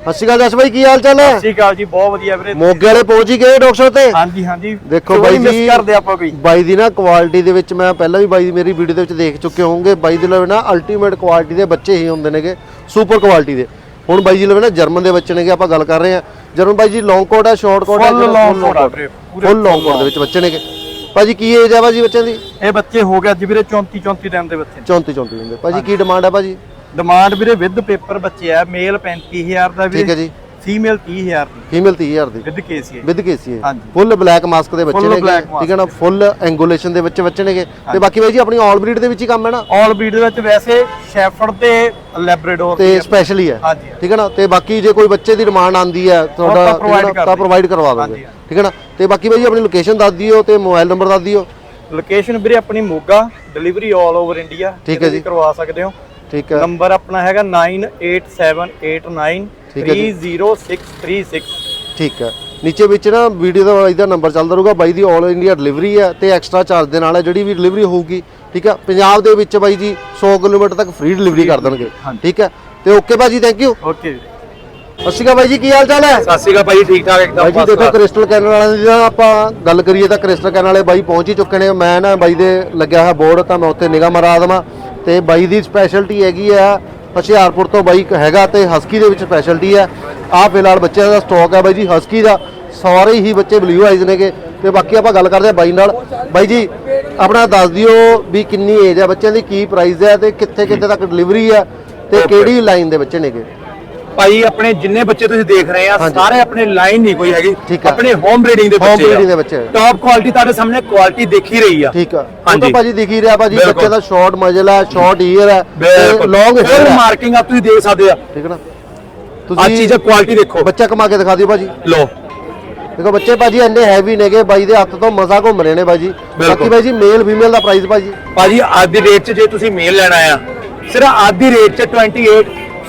ਸਤਿ ਸ਼੍ਰੀ ਅਕਾਲ ਜਸ ਬਾਈ ਕੀ ਹਾਲ ਚਾਲ ਹੈ? ਸਤਿ ਸ਼੍ਰੀ ਅਕਾਲ ਜੀ ਬਹੁਤ ਵਧੀਆ ਵੀਰੇ। ਮੋਗੇ ਵਾਲੇ ਪਹੁੰਚ ਹੀ ਗਏ ਡਾਕਟਰ ਤੇ? ਹਾਂਜੀ ਹਾਂਜੀ। ਦੇਖੋ ਬਾਈ ਮਿਸ ਕਰਦੇ ਆਪਾਂ ਕੋਈ। ਬਾਈ ਦੀ ਨਾ ਕੁਆਲਿਟੀ ਦੇ ਵਿੱਚ ਮੈਂ ਪਹਿਲਾਂ ਵੀ ਬਾਈ ਦੀ ਮੇਰੀ ਵੀਡੀਓ ਦੇ ਵਿੱਚ ਦੇਖ ਚੁੱਕੇ ਹੋਵੋਗੇ। ਬਾਈ ਦੇ ਲਵੇ ਨਾ ਅਲਟੀਮੇਟ ਕੁਆਲਿਟੀ ਦੇ ਬੱਚੇ ਹੀ ਹੁੰਦੇ ਨੇਗੇ ਸੁਪਰ ਕੁਆਲਿਟੀ ਦੇ। ਹੁਣ ਬਾਈ ਜੀ ਲਵੇ ਨਾ ਜਰਮਨ ਦੇ ਬੱਚੇ ਨੇਗੇ ਆਪਾਂ ਗੱਲ ਕਰ ਰਹੇ ਹਾਂ। ਜਰਮਨ ਬਾਈ ਜੀ ਲੌਂਗ ਕੋਟ ਹੈ ਸ਼ਾਰਟ ਕੋਟ ਹੈ coat ਆ ਵੀਰੇ, ਪੂਰੇ ਫੁੱਲ ਲੌਂਗ ਕੋਟ ਦੇ ਵਿੱਚ ਬੱਚੇ ਨੇਗੇ। ਭਾਜੀ ਕੀ ਏਜ ਹੈ ਭਾਜੀ ਬੱਚਿਆਂ ਦੀ? ਇਹ ਬੱਚੇ ਹੋ ਗਏ ਅੱਜ ਵੀਰੇ 34 34 ਦਿਨ ਦੇ ਬੱਚੇ 34 34 ਹੁੰਦੇ ਭਾਜੀ ਕੀ ਡਿਮਾਂਡ ਹੈ ਭਾਜੀ? ਡਿਮਾਂਡ ਵੀਰੇ ਵਿਦ ਪੇਪਰ ਬੱਚੇ ਆ ਮੇਲ 35000 ਦਾ ਵੀਰੇ ਠੀਕ ਹੈ ਜੀ। ਫੀਮੇਲ 30000 ਦੀ। Female 30000 the. With KC with KC. Full black mask ਦੇ ਬੱਚੇ mask। ਠੀਕ ਹੈ ਨਾ? ਫੁੱਲ ਐਂਗੂਲੇਸ਼ਨ ਦੇ ਵਿੱਚ ਬੱਚੇ ਨੇਗੇ। ਤੇ ਬਾਕੀ ਬਾਈ ਜੀ ਆਪਣੀ ਆਲ ਬਰੀਡ ਦੇ ਵਿੱਚ ਹੀ ਕੰਮ ਹੈ ਨਾ? ਆਲ ਬਰੀਡ ਦੇ ਵਿੱਚ ਵੈਸੇ ਸ਼ੈਫਰਡ ਤੇ ਲੈਬਰਾਡੋਰ ਤੇ ਸਪੈਸ਼ਲੀ ਹੈ। ਠੀਕ ਹੈ ਨਾ? ਤੇ ਬਾਕੀ ਜੇ ਕੋਈ ਬੱਚੇ ਦੀ ਡਿਮਾਂਡ ਆਂਦੀ ਹੈ ਤੁਹਾਡਾ ਤਾਂ ਨਾ। ਪ੍ਰੋਵਾਈਡ ਕਰਵਾ ਦੋਗੇ ਠੀਕ ਹੈ ਨਾ? ਤੇ ਬਾਕੀ ਬਾਈ ਜੀ ਆਪਣੀ ਲੋਕੇਸ਼ਨ ਦੱਸ ਦਿਓ ਤੇ ਮੋਬਾਈਲ ਨੰਬਰ ਦੱਸ ਦਿਓ। ਲੋਕੇਸ਼ਨ ਵੀਰੇ ਆਪਣੀ Moga delivery all over India ਠੀਕ ਹੈ ਜੀ। ਕਰਵਾ ਸਕਦੇ ਹੋ। ਠੀਕ ਹੈ। ਨੰਬਰ ਆਪਣਾ ਹੈਗਾ 987893 ਠੀਕ ਹੈ ਜੀ। 30636 ਠੀਕ ਹੈ। ਨੀਚੇ ਵਿੱਚ ਨਾ ਵੀਡੀਓ ਦਾ ਬਾਈ ਦਾ ਨੰਬਰ ਚੱਲਦਾ ਰਹੂਗਾ। ਬਾਈ ਦੀ 올 ਇੰਡੀਆ ਡਿਲੀਵਰੀ ਹੈ ਤੇ ਐਕਸਟਰਾ ਚਾਰਜ ਦੇ ਨਾਲ ਹੈ। ਜਿਹੜੀ ਵੀ ਡਿਲੀਵਰੀ ਹੋਊਗੀ ਠੀਕ ਹੈ। ਪੰਜਾਬ ਦੇ ਵਿੱਚ ਬਾਈ ਜੀ 100 ਕਿਲੋਮੀਟਰ ਤੱਕ ਫ੍ਰੀ ਡਿਲੀਵਰੀ ਕਰ ਦੇਣਗੇ। ਠੀਕ ਹੈ। ਤੇ ਓਕੇ ਬਾਜੀ ਥੈਂਕ ਯੂ ਓਕੇ ਅਕਾਲ ਬਾਈ ਜੀ ਕੀ ਹਾਲ ਚਾਲ ਹੈ? ਸਤਿ ਸ਼੍ਰੀ ਅਕਾਲ ਭਾਈ ਠੀਕ ਠਾਕ ਬਾਈ ਜੀ ਦੇਖੋ ਕ੍ਰਿਸਟਲ ਕੈਨਲ ਵਾਲਿਆਂ ਦੀ ਆਪਾਂ ਗੱਲ ਕਰੀਏ ਤਾਂ ਕ੍ਰਿਸਟਲ ਕੈਨਲ ਵਾਲੇ ਬਾਈ ਪਹੁੰਚ ਹੀ ਚੁੱਕੇ ਨੇ। ਮੈਂ ਨਾ ਬਾਈ ਦੇ ਲੱਗਿਆ ਹੋਇਆ ਬੋਰਡ ਤਾਂ ਮੈਂ ਉੱਥੇ ਨਿਗਾਹ ਮਾਰਾ ਦੇਵਾਂ। ਤੇ ਬਾਈ ਦੀ ਸਪੈਸ਼ਲਟੀ ਹੈਗੀ ਆ ਹੁਸ਼ਿਆਰਪੁਰ ਤੋਂ ਬਾਈ ਹੈਗਾ ਤੇ ਹਸਕੀ ਦੇ ਵਿੱਚ ਸਪੈਸ਼ਲਟੀ ਹੈ ਆਹ ਫਿਲਹਾਲ ਬੱਚਿਆਂ ਦਾ ਸਟਾਕ ਹੈ ਬਾਈ ਜੀ ਹਸਕੀ ਦਾ। ਸਾਰੇ ਹੀ ਬੱਚੇ ਬਲੂ ਆਈਜ਼ ਨੇਗੇ। ਤੇ ਬਾਕੀ ਆਪਾਂ ਗੱਲ ਕਰਦੇ ਆ ਬਾਈ ਨਾਲ। ਬਾਈ ਜੀ ਆਪਣਾ ਦੱਸ ਦਿਓ ਵੀ ਕਿੰਨੀ ਏਜ ਹੈ ਬੱਚਿਆਂ ਦੀ ਕੀ ਪ੍ਰਾਈਸ ਹੈ ਤੇ ਕਿੱਥੇ ਕਿੱਥੇ ਤੱਕ ਡਿਲੀਵਰੀ ਹੈ ਤੇ ਕਿਹੜੀ ਲਾਈਨ ਦੇ ਬੱਚੇ ਨੇਗੇ? ਭਾਈ ਆਪਣੇ ਜਿੰਨੇ ਬੱਚੇ ਤੁਸੀਂ ਦੇਖ ਰਹੇ ਆ। ਸਾਰੇ ਆਪਣੇ ਲਾਈਨ ਨਹੀਂ ਕੋਈ ਹੈਗੀ। ਆਪਣੇ ਹੋਮ ਬਰੀਡਿੰਗ ਦੇ ਬੱਚੇ breeding ਦੇ ਬੱਚੇ ਆ। ਟੌਪ ਕੁਆਲਿਟੀ ਤੁਹਾਡੇ ਸਾਹਮਣੇ ਕੁਆਲਿਟੀ ਦੇਖੀ ਰਹੀ ਆ। ਠੀਕ ਆ। ਉਹ ਤਾਂ। ਭਾਜੀ ਦਿਖ ਹੀ ਰਿਹਾ ਭਾਜੀ। ਬੱਚੇ ਦਾ ਸ਼ਾਰਟ ਮਜਲ ਹੈ ਸ਼ਾਰਟ ਈਅਰ ਹੈ ਲੌਂਗ ਹੇਅਰ ਮਾਰਕਿੰਗ ਆ। ਤੁਸੀਂ ਦੇਖ ਸਕਦੇ ਆ। ਠੀਕ ਨਾ? ਆ ਚੀਜ਼ ਕੁਆਲਿਟੀ ਦੇਖੋ। ਬੱਚਾ ਕਮਾ ਕੇ ਦਿਖਾ ਦਿਓ ਭਾਜੀ। ਲੋ ਦੇਖੋ ਬੱਚੇ ਭਾਜੀ ਇੰਨੇ ਹੈਵੀ ਨੇਗੇ ਬਾਈ ਦੇ ਹੱਥ ਤੋਂ ਮਜ਼ਾ ਘੁੰਮ ਰਹੇ ਨੇ ਭਾਜੀ। ਬਾਕੀ ਭਾਈ ਜੀ ਮੇਲ ਫੀਮੇਲ ਦਾ ਪ੍ਰਾਈਸ ਭਾਜੀ। ਭਾਜੀ ਅੱਜ ਦੀ ਰੇਟ 'ਚ ਜੇ ਤੁਸੀਂ ਮੇਲ ਲੈਣਾ ਆ ਸਿਰਫ ਅੱਜ ਦੀ ਰੇਟ 'ਚ 28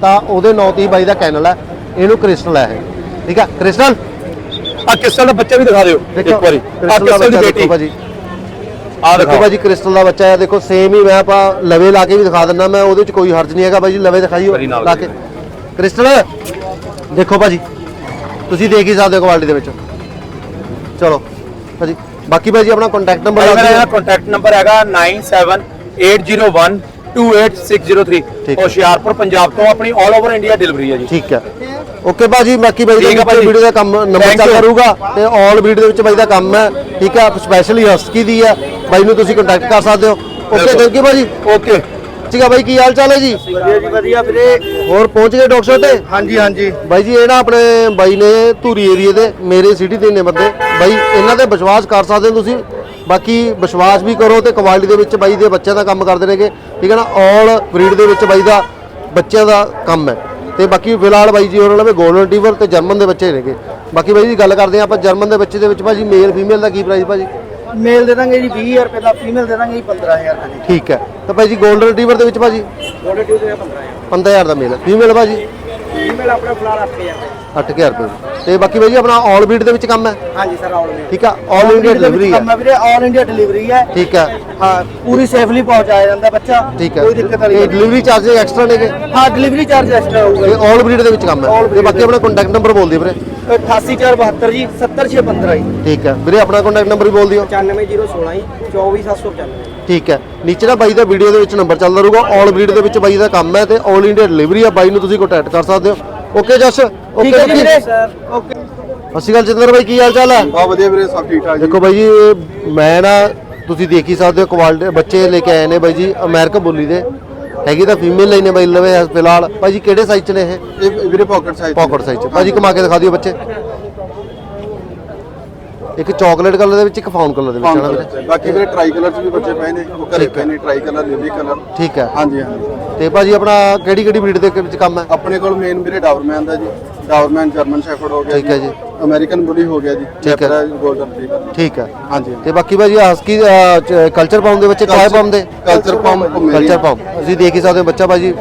ਤਾਂ ਉਹਦੇ ਨੌ ਤੇ ਬਾਈ ਦਾ ਕੈਨਲ ਹੈ ਇਹਨੂੰ ਕ੍ਰਿਸਟਲ ਹੈ ਠੀਕ ਆ ਕ੍ਰਿਸਟਲ? ਆ ਕ੍ਰਿਸਟਲ ਦਾ ਬੱਚਾ ਵੀ ਦਿਖਾ ਦਿਓ ਇੱਕ ਵਾਰੀ। ਆ ਕ੍ਰਿਸਟਲ ਦੀ ਬੇਟੀ। ਭਾਜੀ। ਆ ਦੇਖੋ ਭਾਜੀ ਕ੍ਰਿਸਟਲ ਦਾ ਬੱਚਾ ਹੈ ਦੇਖੋ ਸੇਮ ਹੀ ਮੈਂ ਆਪਾਂ ਲਵੇ ਲਾ ਕੇ ਵੀ ਦਿਖਾ ਦਿੰਦਾ ਮੈਂ ਉਹਦੇ ਵਿੱਚ ਕੋਈ ਹਰਜ ਨਹੀਂ ਹੈਗਾ ਭਾਜੀ ਲਵੇ ਦਿਖਾਈਓ ਲਾ ਕੇ। ਕ੍ਰਿਸਟਲ ਦੇਖੋ ਭਾਜੀ ਤੁਸੀਂ ਦੇਖ ਹੀ ਸਕਦੇ ਹੋ ਕੁਆਲਿਟੀ ਦੇ ਵਿੱਚ। ਚਲੋ ਭਾਜੀ ਬਾਕੀ ਭਾਜੀ ਆਪਣਾ ਕੰਟੈਕਟ ਨੰਬਰ ਲਾ ਕੰਟੈਕਟ ਨੰਬਰ ਹੈਗਾ 28603 ਹੁਸ਼ਿਆਰਪੁਰ ਪੰਜਾਬ ਤੋਂ ਆਪਣੀ 올 ਓਵਰ ਇੰਡੀਆ ਡਿਲੀਵਰੀ ਹੈ ਜੀ। ਠੀਕ ਹੈ। ਓਕੇ ਭਾਜੀ ਬਾਕੀ ਬਾਈ ਦੇ ਵੀਡੀਓ ਦਾ ਕੰਮ ਨੰਬਰ ਚੱਲ ਕਰੂਗਾ ਤੇ 올 ਵੀਡੀਓ ਦੇ ਵਿੱਚ ਬਾਈ ਦਾ ਕੰਮ ਹੈ। ਠੀਕ ਹੈ ਸਪੈਸ਼ਲੀ ਹਸਕੀ ਦੀ ਹੈ। ਬਾਈ ਨੂੰ ਤੁਸੀਂ ਕੰਟੈਕਟ ਕਰ ਸਕਦੇ ਹੋ। ਓਕੇ ਥੈਂਕ ਯੂ ਭਾਜੀ। ਓਕੇ ਠੀਕ ਆ ਬਾਈ ਕੀ ਹਾਲ ਚਾਲ ਹੈ ਜੀ? ਵਧੀਆ ਜੀ ਵਧੀਆ ਵੀਰੇ। ਹੋਰ ਪਹੁੰਚ ਗਏ ਡਾਕਟਰ ਤੇ? ਹਾਂਜੀ ਹਾਂਜੀ। ਬਾਈ ਜੀ ਇਹ ਨਾ ਆਪਣੇ ਬਾਈ ਨੇ ਧੂਰੀ ਏਰੀਆ ਦੇ ਮੇਰੇ ਸਿਟੀ ਦੇ ਨੇ ਬੰਦੇ। ਬਾਈ ਇਹਨਾਂ ਤੇ ਵਿਸ਼ਵਾਸ ਕਰ ਸਕਦੇ ਹੋ ਤੁਸੀਂ? ਬਾਕੀ ਵਿਸ਼ਵਾਸ ਵੀ ਕਰੋ ਤੇ ਕੁਆਲਿਟੀ ਦੇ ਵਿੱਚ ਬਾਈ ਦੇ ਬੱਚਿਆਂ ਦਾ ਕੰਮ ਕਰਦੇ ਨੇਗੇ ਠੀਕ ਹੈ ਨਾ? ਆਲ ਬਰੀਡ ਦੇ ਵਿੱਚ ਬਾਈ ਦਾ ਬੱਚਿਆਂ ਦਾ ਕੰਮ ਹੈ। ਤੇ ਬਾਕੀ ਫਿਲਹਾਲ ਬਾਈ ਜੀ ਉਹਨਾਂ ਨਾਲ ਗੋਲਡਨ ਟੀਵਰ ਤੇ ਜਰਮਨ ਦੇ ਬੱਚੇ ਨੇਗੇ। ਬਾਕੀ ਬਾਈ ਜੀ ਗੱਲ ਕਰਦੇ ਹਾਂ ਆਪਾਂ ਜਰਮਨ ਦੇ ਬੱਚੇ ਦੇ ਵਿੱਚ ਭਾਜੀ ਮੇਲ ਫੀਮੇਲ ਦਾ ਕੀ ਪ੍ਰਾਈਸ ਭਾਜੀ? ਮੇਲ ਦੇ ਦਾਂਗੇ ਜੀ 20000 ਰੁਪਏ ਦਾ ਫੀਮੇਲ ਦੇ ਦਾਂਗੇ ਜੀ 15000 ਰੁਪਏ ਦੀ ਠੀਕ ਹੈ। ਤਾਂ ਭਾਈ ਜੀ ਗੋਲਡਨ ਟੀਵਰ ਦੇ ਵਿੱਚ ਭਾਜੀ? ਗੋਡੇ ਟੂ ਦੇ 15000 15000 ਦਾ ਮੇਲ ਫੀਮੇਲ ਭਾਜੀ? ਫੀਮੇਲ ਆਪਣਾ ਫਿਲਹਾਲ 8000 8000 ਰੁਪਏ। ਤੇ ਬਾਕੀ ਬਾਈ ਜੀ ਆਪਣਾ ਆਲ ਬਰੀਡ ਦੇ ਵਿੱਚ ਕੰਮ ਹੈ? ਹਾਂਜੀ ਸਰ ਆਲ ਇੰਡੀਆ ਠੀਕ ਹੈ ਆਲ ਇੰਡੀਆ ਡਿਲੀਵਰੀ ਹੈ। ਕੰਮ ਹੈ ਵੀਰੇ ਆਲ ਇੰਡੀਆ ਡਿਲੀਵਰੀ ਹੈ। ਠੀਕ ਹੈ। ਹਾਂ ਪੂਰੀ ਸੇਫਲੀ ਪਹੁੰਚਾਇਆ ਜਾਂਦਾ ਬੱਚਾ। ਠੀਕ ਹੈ। ਕੋਈ ਦਿੱਕਤ ਵਾਲੀ ਗੱਲ ਡਿਲੀਵਰੀ ਚਾਰजेस ਐਕਸਟਰਾ ਨੇਗੇ ਨਹੀਂ। ਹਾਂ ਡਿਲੀਵਰੀ ਚਾਰਜ ਐਕਸਟਰਾ ਹੋਊਗਾ ਇਹ ਆਲ ਬਰੀਡ ਦੇ ਵਿੱਚ ਕੰਮ ਹੈ। All ਤੇ ਬਾਕੀ ਆਪਣਾ ਕੰਟੈਕਟ ਨੰਬਰ ਬੋਲ ਦਿਓ ਵੀਰੇ। 88472 ਜੀ 70615 ਜੀ। ਠੀਕ ਹੈ। ਵੀਰੇ ਆਪਣਾ ਕੰਟੈਕਟ ਨੰਬਰ ਵੀ ਬੋਲ ਦਿਓ। 95016 ਜੀ 24795 ਠੀਕ ਹੈ। ਨੀਚੇ ਨਾ ਬਾਈ ਦਾ ਵੀਡੀਓ ਦੇ ਵਿੱਚ ਨੰਬਰ ਚੱਲਦਾ ਰਹੂਗਾ। ਆਲ ਬਰੀਡ ਦੇ ਵਿੱਚ ਬਾਈ ਦਾ ਕੰਮ ਹੈ ਤੇ ਆਲ ਇੰਡੀਆ ਡਿਲੀਵਰੀ ਆ। ਬਾਈ ਨੂੰ ਤੁਸੀਂ ਕੰਟੈਕਟ ਕਰ ਸਕਦੇ ਹੋ। ਓਕੇ ਜਸ? ਓਕੇ ਠੀਕ ਹੈ ਜੀ। ਜੀ ਵੀਰੇ। ਸਰ ਓਕੇ ਸਤਿ ਸ਼੍ਰੀ ਅਕਾਲ ਜਿੰਦਰ ਬਾਈ ਕੀ ਹਾਲ ਚਾਲ ਹੈ? ਬਹੁਤ ਵਧੀਆ ਵੀਰੇ ਸਭ ਠੀਕ ਠਾਕ ਜੀ। ਦੇਖੋ ਬਾਈ ਜੀ ਮੈਂ ਨਾ ਤੁਸੀਂ ਦੇਖ ਹੀ ਸਕਦੇ ਹੋ ਕੁਆਲਿਟੀ ਬੱਚੇ ਲੈ ਕੇ ਆਏ ਨੇ ਬਾਈ ਜੀ ਅਮਰੀਕਾ ਬੋਲੀ ਦੇ। ਹੈਗੀ ਤਾਂ ਫੀਮੇਲ ਲਈ ਨੇ ਬਾਈ ਲਵੇ ਫਿਲਹਾਲ। ਭਾਈ ਜੀ ਕਿਹੜੇ ਸਾਈਜ਼ ਚ ਨੇ ਇਹ? ਇਹ ਵੀਰੇ ਪਾਕਟ ਸਾਈਜ਼ ਪਾਕਟ ਸਾਈਜ਼ ਚ। ਭਾਜੀ ਕਮਾ ਕੇ ਦਿਖਾ ਦਿਓ ਬੱਚੇ। ਇੱਕ ਚਾਕਲੇਟ ਕਲਰ ਦੇ ਵਿੱਚ ਇੱਕ ਫਾਊਨ ਕਲਰ ਦੇ ਵਿੱਚ ਹੈ ਨਾ ਵੀਰੇ? ਬਾਕੀ ਵੀਰੇ ਟਰਾਈ ਕਲਰ ਚ ਵੀ ਬੱਚੇ ਪਏ ਨੇ ਉਹ ਘਰੇ ਪਏ ਨੇ ਟਰਾਈ ਕਲਰ ਲਿਲੀ ਕਲਰ ਠੀਕ ਹੈ। ਹਾਂਜੀ ਹਾਂਜੀ। ਤੇ ਭਾਜੀ ਆਪਣਾ ਕਿਹੜੀ ਕਿਹੜੀ ਬਰੀਡ ਦੇ ਵਿੱਚ ਕੰਮ ਹੈ? ਆਪਣੇ ਕੋਲ ਮੇਨ ਵੀਰੇ ਡਾਵਰਮੈਨ ਦਾ ਜੀ। ਡਾਵਰਮੈਨ ਜਰਮਨ ਸ਼ੈਫਰਡ ਹੋ ਗਿਆ ਠੀਕ ਹੈ ਜੀ। ਅਮਰੀਕਨ ਬੁਲੀ ਹੋ ਗਿਆ ਜੀ। ਠੀਕ ਹੈ। ਗੋਲਡਨ ਰਿਟਰੀਵਰ ਠੀਕ ਹੈ। ਹਾਂਜੀ ਤੇ ਬਾਕੀ ਭਾਜੀ ਹਸਕੀ ਕਲਚਰ ਪਾਉਣ ਦੇ ਵਿੱਚ ਟਾਈ ਪਾਉਣ ਦੇ? ਕਲਚਰ ਪੰਪ ਕਲਚਰ ਪਾਉ ਤੁਸੀਂ ਦੇਖ ਹੀ ਸਕਦੇ ਹੋ ਬੱਚਾ ਭਾਜੀ।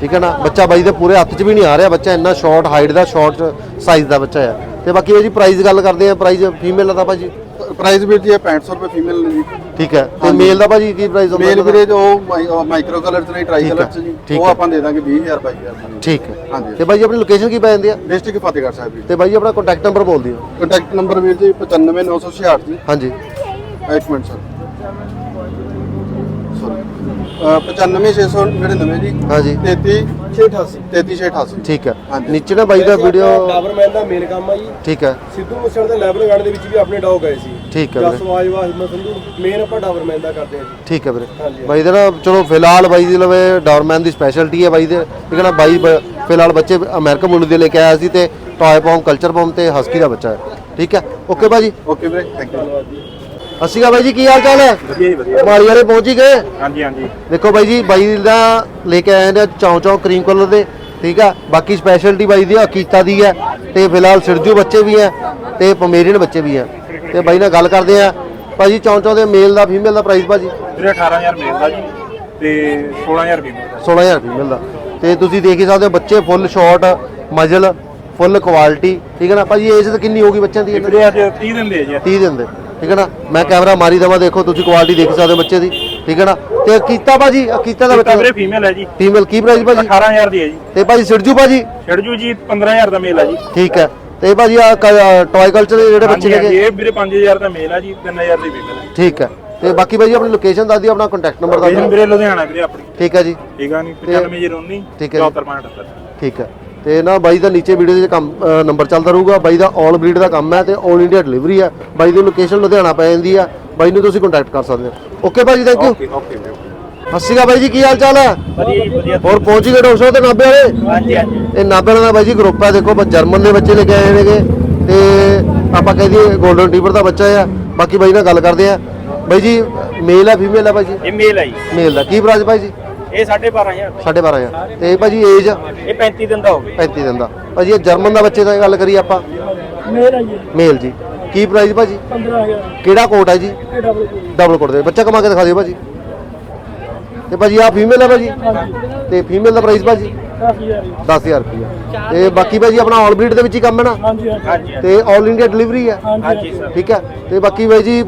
ਠੀਕ ਹੈ ਨਾ? ਬੱਚਾ ਬਾਈ ਦੇ ਪੂਰੇ ਹੱਥ 'ਚ ਵੀ ਨਹੀਂ ਆ ਰਿਹਾ ਬੱਚਾ। ਇੰਨਾ ਸ਼ਾਰਟ ਹਾਈਟ ਦਾ ਸ਼ਾਰਟ ਸਾਈਜ਼ ਦਾ ਬੱਚਾ ਹੈ ਤੇ ਬਾਕੀ ਇਹ ਜੀ ਪ੍ਰਾਈਸ ਗੱਲ ਕਰਦੇ ਆ ਪ੍ਰਾਈਸ ਫੀਮੇਲ ਦਾ ਭਾਜੀ। ਪ੍ਰਾਈਸ ਵੀਰ ਜੀ ਇਹ 6500 ਰੁਪਏ ਫੀਮੇਲ ਨੇ ਜੀ। ਠੀਕ ਹੈ ਤੇ ਮੇਲ ਦਾ ਭਾਜੀ ਕੀ ਪ੍ਰਾਈਸ ਮੇਲ ਵੀਰੇ ਜੋ ਮਾਈਕ੍ਰੋ ਕਲਰ ਚ ਨਹੀਂ ਟ੍ਰਾਈ ਕਲਰ ਚ ਜੀ ਉਹ। ਆਪਾਂ ਦੇ ਦਾਂਗੇ 20000 22000 ਠੀਕ ਹੈ। ਹਾਂਜੀ। ਤੇ ਭਾਜੀ ਆਪਣੀ ਲੋਕੇਸ਼ਨ ਕੀ ਪੈ ਜਾਂਦੀ ਆ? ਡਿਸਟ੍ਰਿਕਟ ਫਤਿਹਗੜ੍ਹ ਸਾਹਿਬ ਜੀ। ਤੇ ਭਾਜੀ ਆਪਣਾ ਕੰਟੈਕਟ ਨੰਬਰ ਬੋਲ ਦਿਓ। ਕੰਟੈਕਟ ਨੰਬਰ ਵੀਰ ਜੀ 95966 ਜੀ। ਹਾਂਜੀ। ਇੱਕ ਮਿੰਟ ਸੌਰੀ 95699 ਜੀ। ਹਾਂਜੀ। 33 3388 ਠੀਕ ਹੈ। ਹਾਂਜੀ। ਨੀਚੇ ਨਾ ਬਾਈ ਦਾ ਵੀਡੀਓ ਡਾਬਰਮੈਨ ਦਾ ਮੇਨ ਕੰਮ ਆ ਜੀ। ਠੀਕ ਹੈ। ਸਿੱਧੂ ਮੂਸੇਵਾਲੇ ਦੇ ਲੈਵਲ ਗਾਰਡ ਦੇ ਵਿੱਚ ਵੀ ਆਪਣੇ ਡੌਗ ਗਏ ਸੀ। ਠੀਕ ਹੈ ਵੀਰੇ। ਜਸਵਾਜ ਵਾ ਹਿੰਮਤ ਸੰਧੂ ਮੇਨ ਆਪਾਂ ਡਾਬਰਮੈਨ ਦਾ ਕਰਦੇ ਆ ਜੀ। ਠੀਕ ਹੈ ਵੀਰੇ। ਹਾਂਜੀ। ਬਾਈ ਦੇ ਨਾ ਚਲੋ ਫਿਲਹਾਲ ਬਾਈ ਦੀ ਲਵੇ ਡਾਰਮੈਨ ਦੀ ਸਪੈਸ਼ਲਟੀ ਹੈ ਬਾਈ ਦੇ। ਠੀਕ ਹੈ ਨਾ ਬਾਈ ਬ- ਫਿਲਹਾਲ ਬੱਚੇ ਅਮਰੀਕਨ ਮੁੱਲ ਦੇ ਲੈ ਕੇ ਆਇਆ ਸੀ ਤੇ ਟੌਏ ਪੌਮ ਕਲਚਰ ਪੌਮ ਤੇ ਹਸਕੀ ਦਾ ਬੱਚਾ ਹੈ। ਠੀਕ ਹੈ। ਓਕੇ ਭਾਜੀ। ਓਕੇ ਵੀਰੇ ਥੈਂਕ ਯੂ ਸਤਿ ਸ਼੍ਰੀ ਅਕਾਲ ਬਾਈ ਜੀ ਕੀ ਹਾਲ ਚਾਲ ਹੈ? ਵਧੀਆ ਜੀ ਵਧੀਆ। ਮਾਲੀ ਵਾਲੇ ਪਹੁੰਚ ਹੀ ਗਏ? ਹਾਂਜੀ ਹਾਂਜੀ। ਦੇਖੋ ਬਾਈ ਜੀ ਬਾਈ ਦਾ ਲੈ ਕੇ ਆਏ ਨੇ ਚੌਂ ਚੌਂ ਕਰੀਮ ਕਲਰ ਦੇ ਠੀਕ ਆ? ਬਾਕੀ ਸਪੈਸ਼ਲਟੀ ਬਾਈ ਦੀ ਅਕੀਤਾ ਦੀ ਹੈ ਤੇ ਫਿਲਹਾਲ ਸਿਰਜੂ ਬੱਚੇ ਵੀ ਹੈ ਤੇ ਪਮੇਰੀਅਨ ਬੱਚੇ ਵੀ ਹੈ ਤੇ ਬਾਈ ਨਾਲ ਗੱਲ ਕਰਦੇ ਆ। ਭਾਜੀ ਚੌਂ ਚੌਂ ਦੇ ਮੇਲ ਦਾ ਫੀਮੇਲ ਦਾ ਪ੍ਰਾਈਸ ਭਾਜੀ? ਵੀਰੇ 18000 ਮੇਲ ਦਾ ਜੀ ਤੇ 16000 ਰੁਪਏ ਦਾ। 16000 ਫੀਮੇਲ ਦਾ। ਤੇ ਤੁਸੀਂ ਦੇਖ ਹੀ ਸਕਦੇ ਹੋ ਬੱਚੇ ਫੁੱਲ ਸ਼ਾਰਟ ਮਜਲ ਫੁੱਲ ਕੁਆਲਿਟੀ ਠੀਕ ਹੈ ਨਾ? ਭਾਜੀ ਏਜ ਕਿੰਨੀ ਹੋਗੀ ਬੱਚਿਆਂ ਦੀ? ਵੀਰੇ ਅੱਜ 30 ਦਿਨ ਦੇ ਜੀ 30 ਦਿਨ ਦੇ। ਠੀਕ ਹੈ ਨਾ? ਮੈਂ ਕੈਮਰਾ ਮਾਰੀ ਦਵਾਂ ਦੇਖੋ ਤੁਸੀਂ ਕੁਆਲਿਟੀ ਦੇਖ ਸਕਦੇ ਹੋ ਬੱਚੇ ਦੀ। ਠੀਕ ਹੈ ਨਾ? ਤੇ ਅਕੀਤਾ ਭਾਜੀ? ਅਕੀਤਾ ਦਾ ਬੱਚਾ ਵੀਰੇ ਫੀਮੇਲ ਹੈ ਜੀ। ਫੀਮੇਲ ਕੀ ਪ੍ਰਾਈਸ ਭਾਜੀ? 18000 ਦੀ ਹੈ ਜੀ। ਤੇ ਭਾਜੀ ਸਿਰਜੂ ਭਾਜੀ? ਛੜਜੂ ਜੀ 15000 ਦਾ ਮੇਲ ਹੈ ਜੀ। ਠੀਕ ਹੈ। ਤੇ ਭਾਜੀ ਆ ਟੌਏ ਕਲਚਰ ਦੇ ਜਿਹੜੇ ਬੱਚੇ ਨੇਗੇ ਇਹ ਵੀਰੇ 5000 ਦਾ ਮੇਲ ਹੈ ਜੀ 3000 ਦੀ ਫੀਮੇਲ ਹੈ। ਠੀਕ ਹੈ। ਤੇ ਬਾਕੀ ਭਾਜੀ ਆਪਣੀ ਲੋਕੇਸ਼ਨ ਦੱਸ ਦਿਓ ਆਪਣਾ ਕੰਟੈਕਟ ਨੰਬਰ ਦੱਸ ਦਿਓ। ਵੀਰੇ ਲੁਧਿਆਣਾ ਵੀਰੇ ਆਪਣੀ। ਠੀਕ ਹੈ ਜੀ। ਠੀਕ ਆ ਨਹੀਂ 9509 ਠੀਕ ਹੈ ਜੀ। 7458 ਠੀਕ ਹੈ। ਤੇ ਨਾ ਬਾਈ ਦਾ ਨੀਚੇ ਵੀਡੀਓ ਦੇ ਕੰਮ ਨੰਬਰ ਚੱਲਦਾ ਰਹੂਗਾ। ਬਾਈ ਦਾ ਆਲ ਬਰੀਡ ਦਾ ਕੰਮ ਹੈ ਤੇ ਆਲ ਇੰਡੀਆ ਡਿਲੀਵਰੀ ਹੈ। ਬਾਈ ਦੀ ਲੋਕੇਸ਼ਨ ਲੁਧਿਆਣਾ ਪੈ ਜਾਂਦੀ ਆ ਬਾਈ ਨੂੰ ਤੁਸੀਂ ਕੰਟੈਕਟ ਕਰ ਸਕਦੇ ਹੋ। ਓਕੇ ਭਾਜੀ ਥੈਂਕ ਯੂ ਓਕੇ ਹਸੀਗਾ ਬਾਈ ਜੀ ਕੀ ਹਾਲ ਚਾਲ ਹੈ? ਹੋਰ ਪਹੁੰਚ ਗਏ ਡੋਸੋ ਤੇ ਨਾਬੇ ਵਾਲੇ? ਹਾਂਜੀ ਹਾਂਜੀ। ਇਹ ਨਾਬੇ ਵਾਲਾ ਬਾਈ ਜੀ ਗਰੁੱਪ ਹੈ ਦੇਖੋ ਜਰਮਨ ਦੇ ਬੱਚੇ ਲੈ ਕੇ ਆਏ ਨੇਗੇ। ਤੇ ਆਪਾਂ ਕਹਿ ਦਈਏ 골ਡਨ ਟੀਬਰ ਦਾ ਬੱਚਾ ਆ। ਬਾਕੀ ਬਾਈ ਨਾਲ ਗੱਲ ਕਰਦੇ ਆ। ਬਾਈ ਜੀ ਮੇਲ ਹੈ ਫੀਮੇਲ ਹੈ ਬਾਈ ਜੀ? ਇਹ ਮੇਲ ਹੈ ਜੀ। ਮੇਲ ਦਾ ਕੀ ਬਰਾਜ ਬਾਈ ਜੀ? ਇਹ 12500 12500 ਤੇ ਭਾਜੀ ਏਜ ਇਹ 35 ਦਿਨ ਦਾ ਹੋ ਗਿਆ। 35 ਦਿਨ ਦਾ। ਭਾਜੀ ਇਹ ਜਰਮਨ ਦਾ ਬੱਚੇ ਦਾ ਗੱਲ ਕਰੀਏ ਆਪਾਂ। ਮੇਰਾ ਜੀ ਮੇਲ ਜੀ। ਕੀ ਪ੍ਰਾਈਸ ਭਾਜੀ? 15000 ਕਿਹੜਾ ਕੋਟ ਹੈ ਜੀ? ਡਬਲ ਕੋਟ ਦੇ। ਬੱਚਾ ਕਮਾ ਕੇ ਦਿਖਾ ਦਿਓ ਭਾਜੀ। ਤੇ ਭਾਜੀ ਆ ਫੀਮੇਲ ਹੈ ਭਾਜੀ? ਤੇ ਫੀਮੇਲ ਦਾ ਪ੍ਰਾਈਸ ਭਾਜੀ? 10000 10000 ਰੁਪਏ ਤੇ ਬਾਕੀ ਭਾਜੀ ਆਪਣਾ ਆਲ ਬਰੀਡ ਦੇ ਵਿੱਚ ਹੀ ਕੰਮ ਹੈ ਨਾ? ਹਾਂਜੀ ਹਾਂਜੀ। ਤੇ ਆਲ ਇੰਡੀਆ ਡਿਲੀਵਰੀ ਹੈ? ਹਾਂਜੀ ਸਰ ਠੀਕ ਹੈ। ਤੇ ਬਾਕੀ ਬਾਈ ਜੀ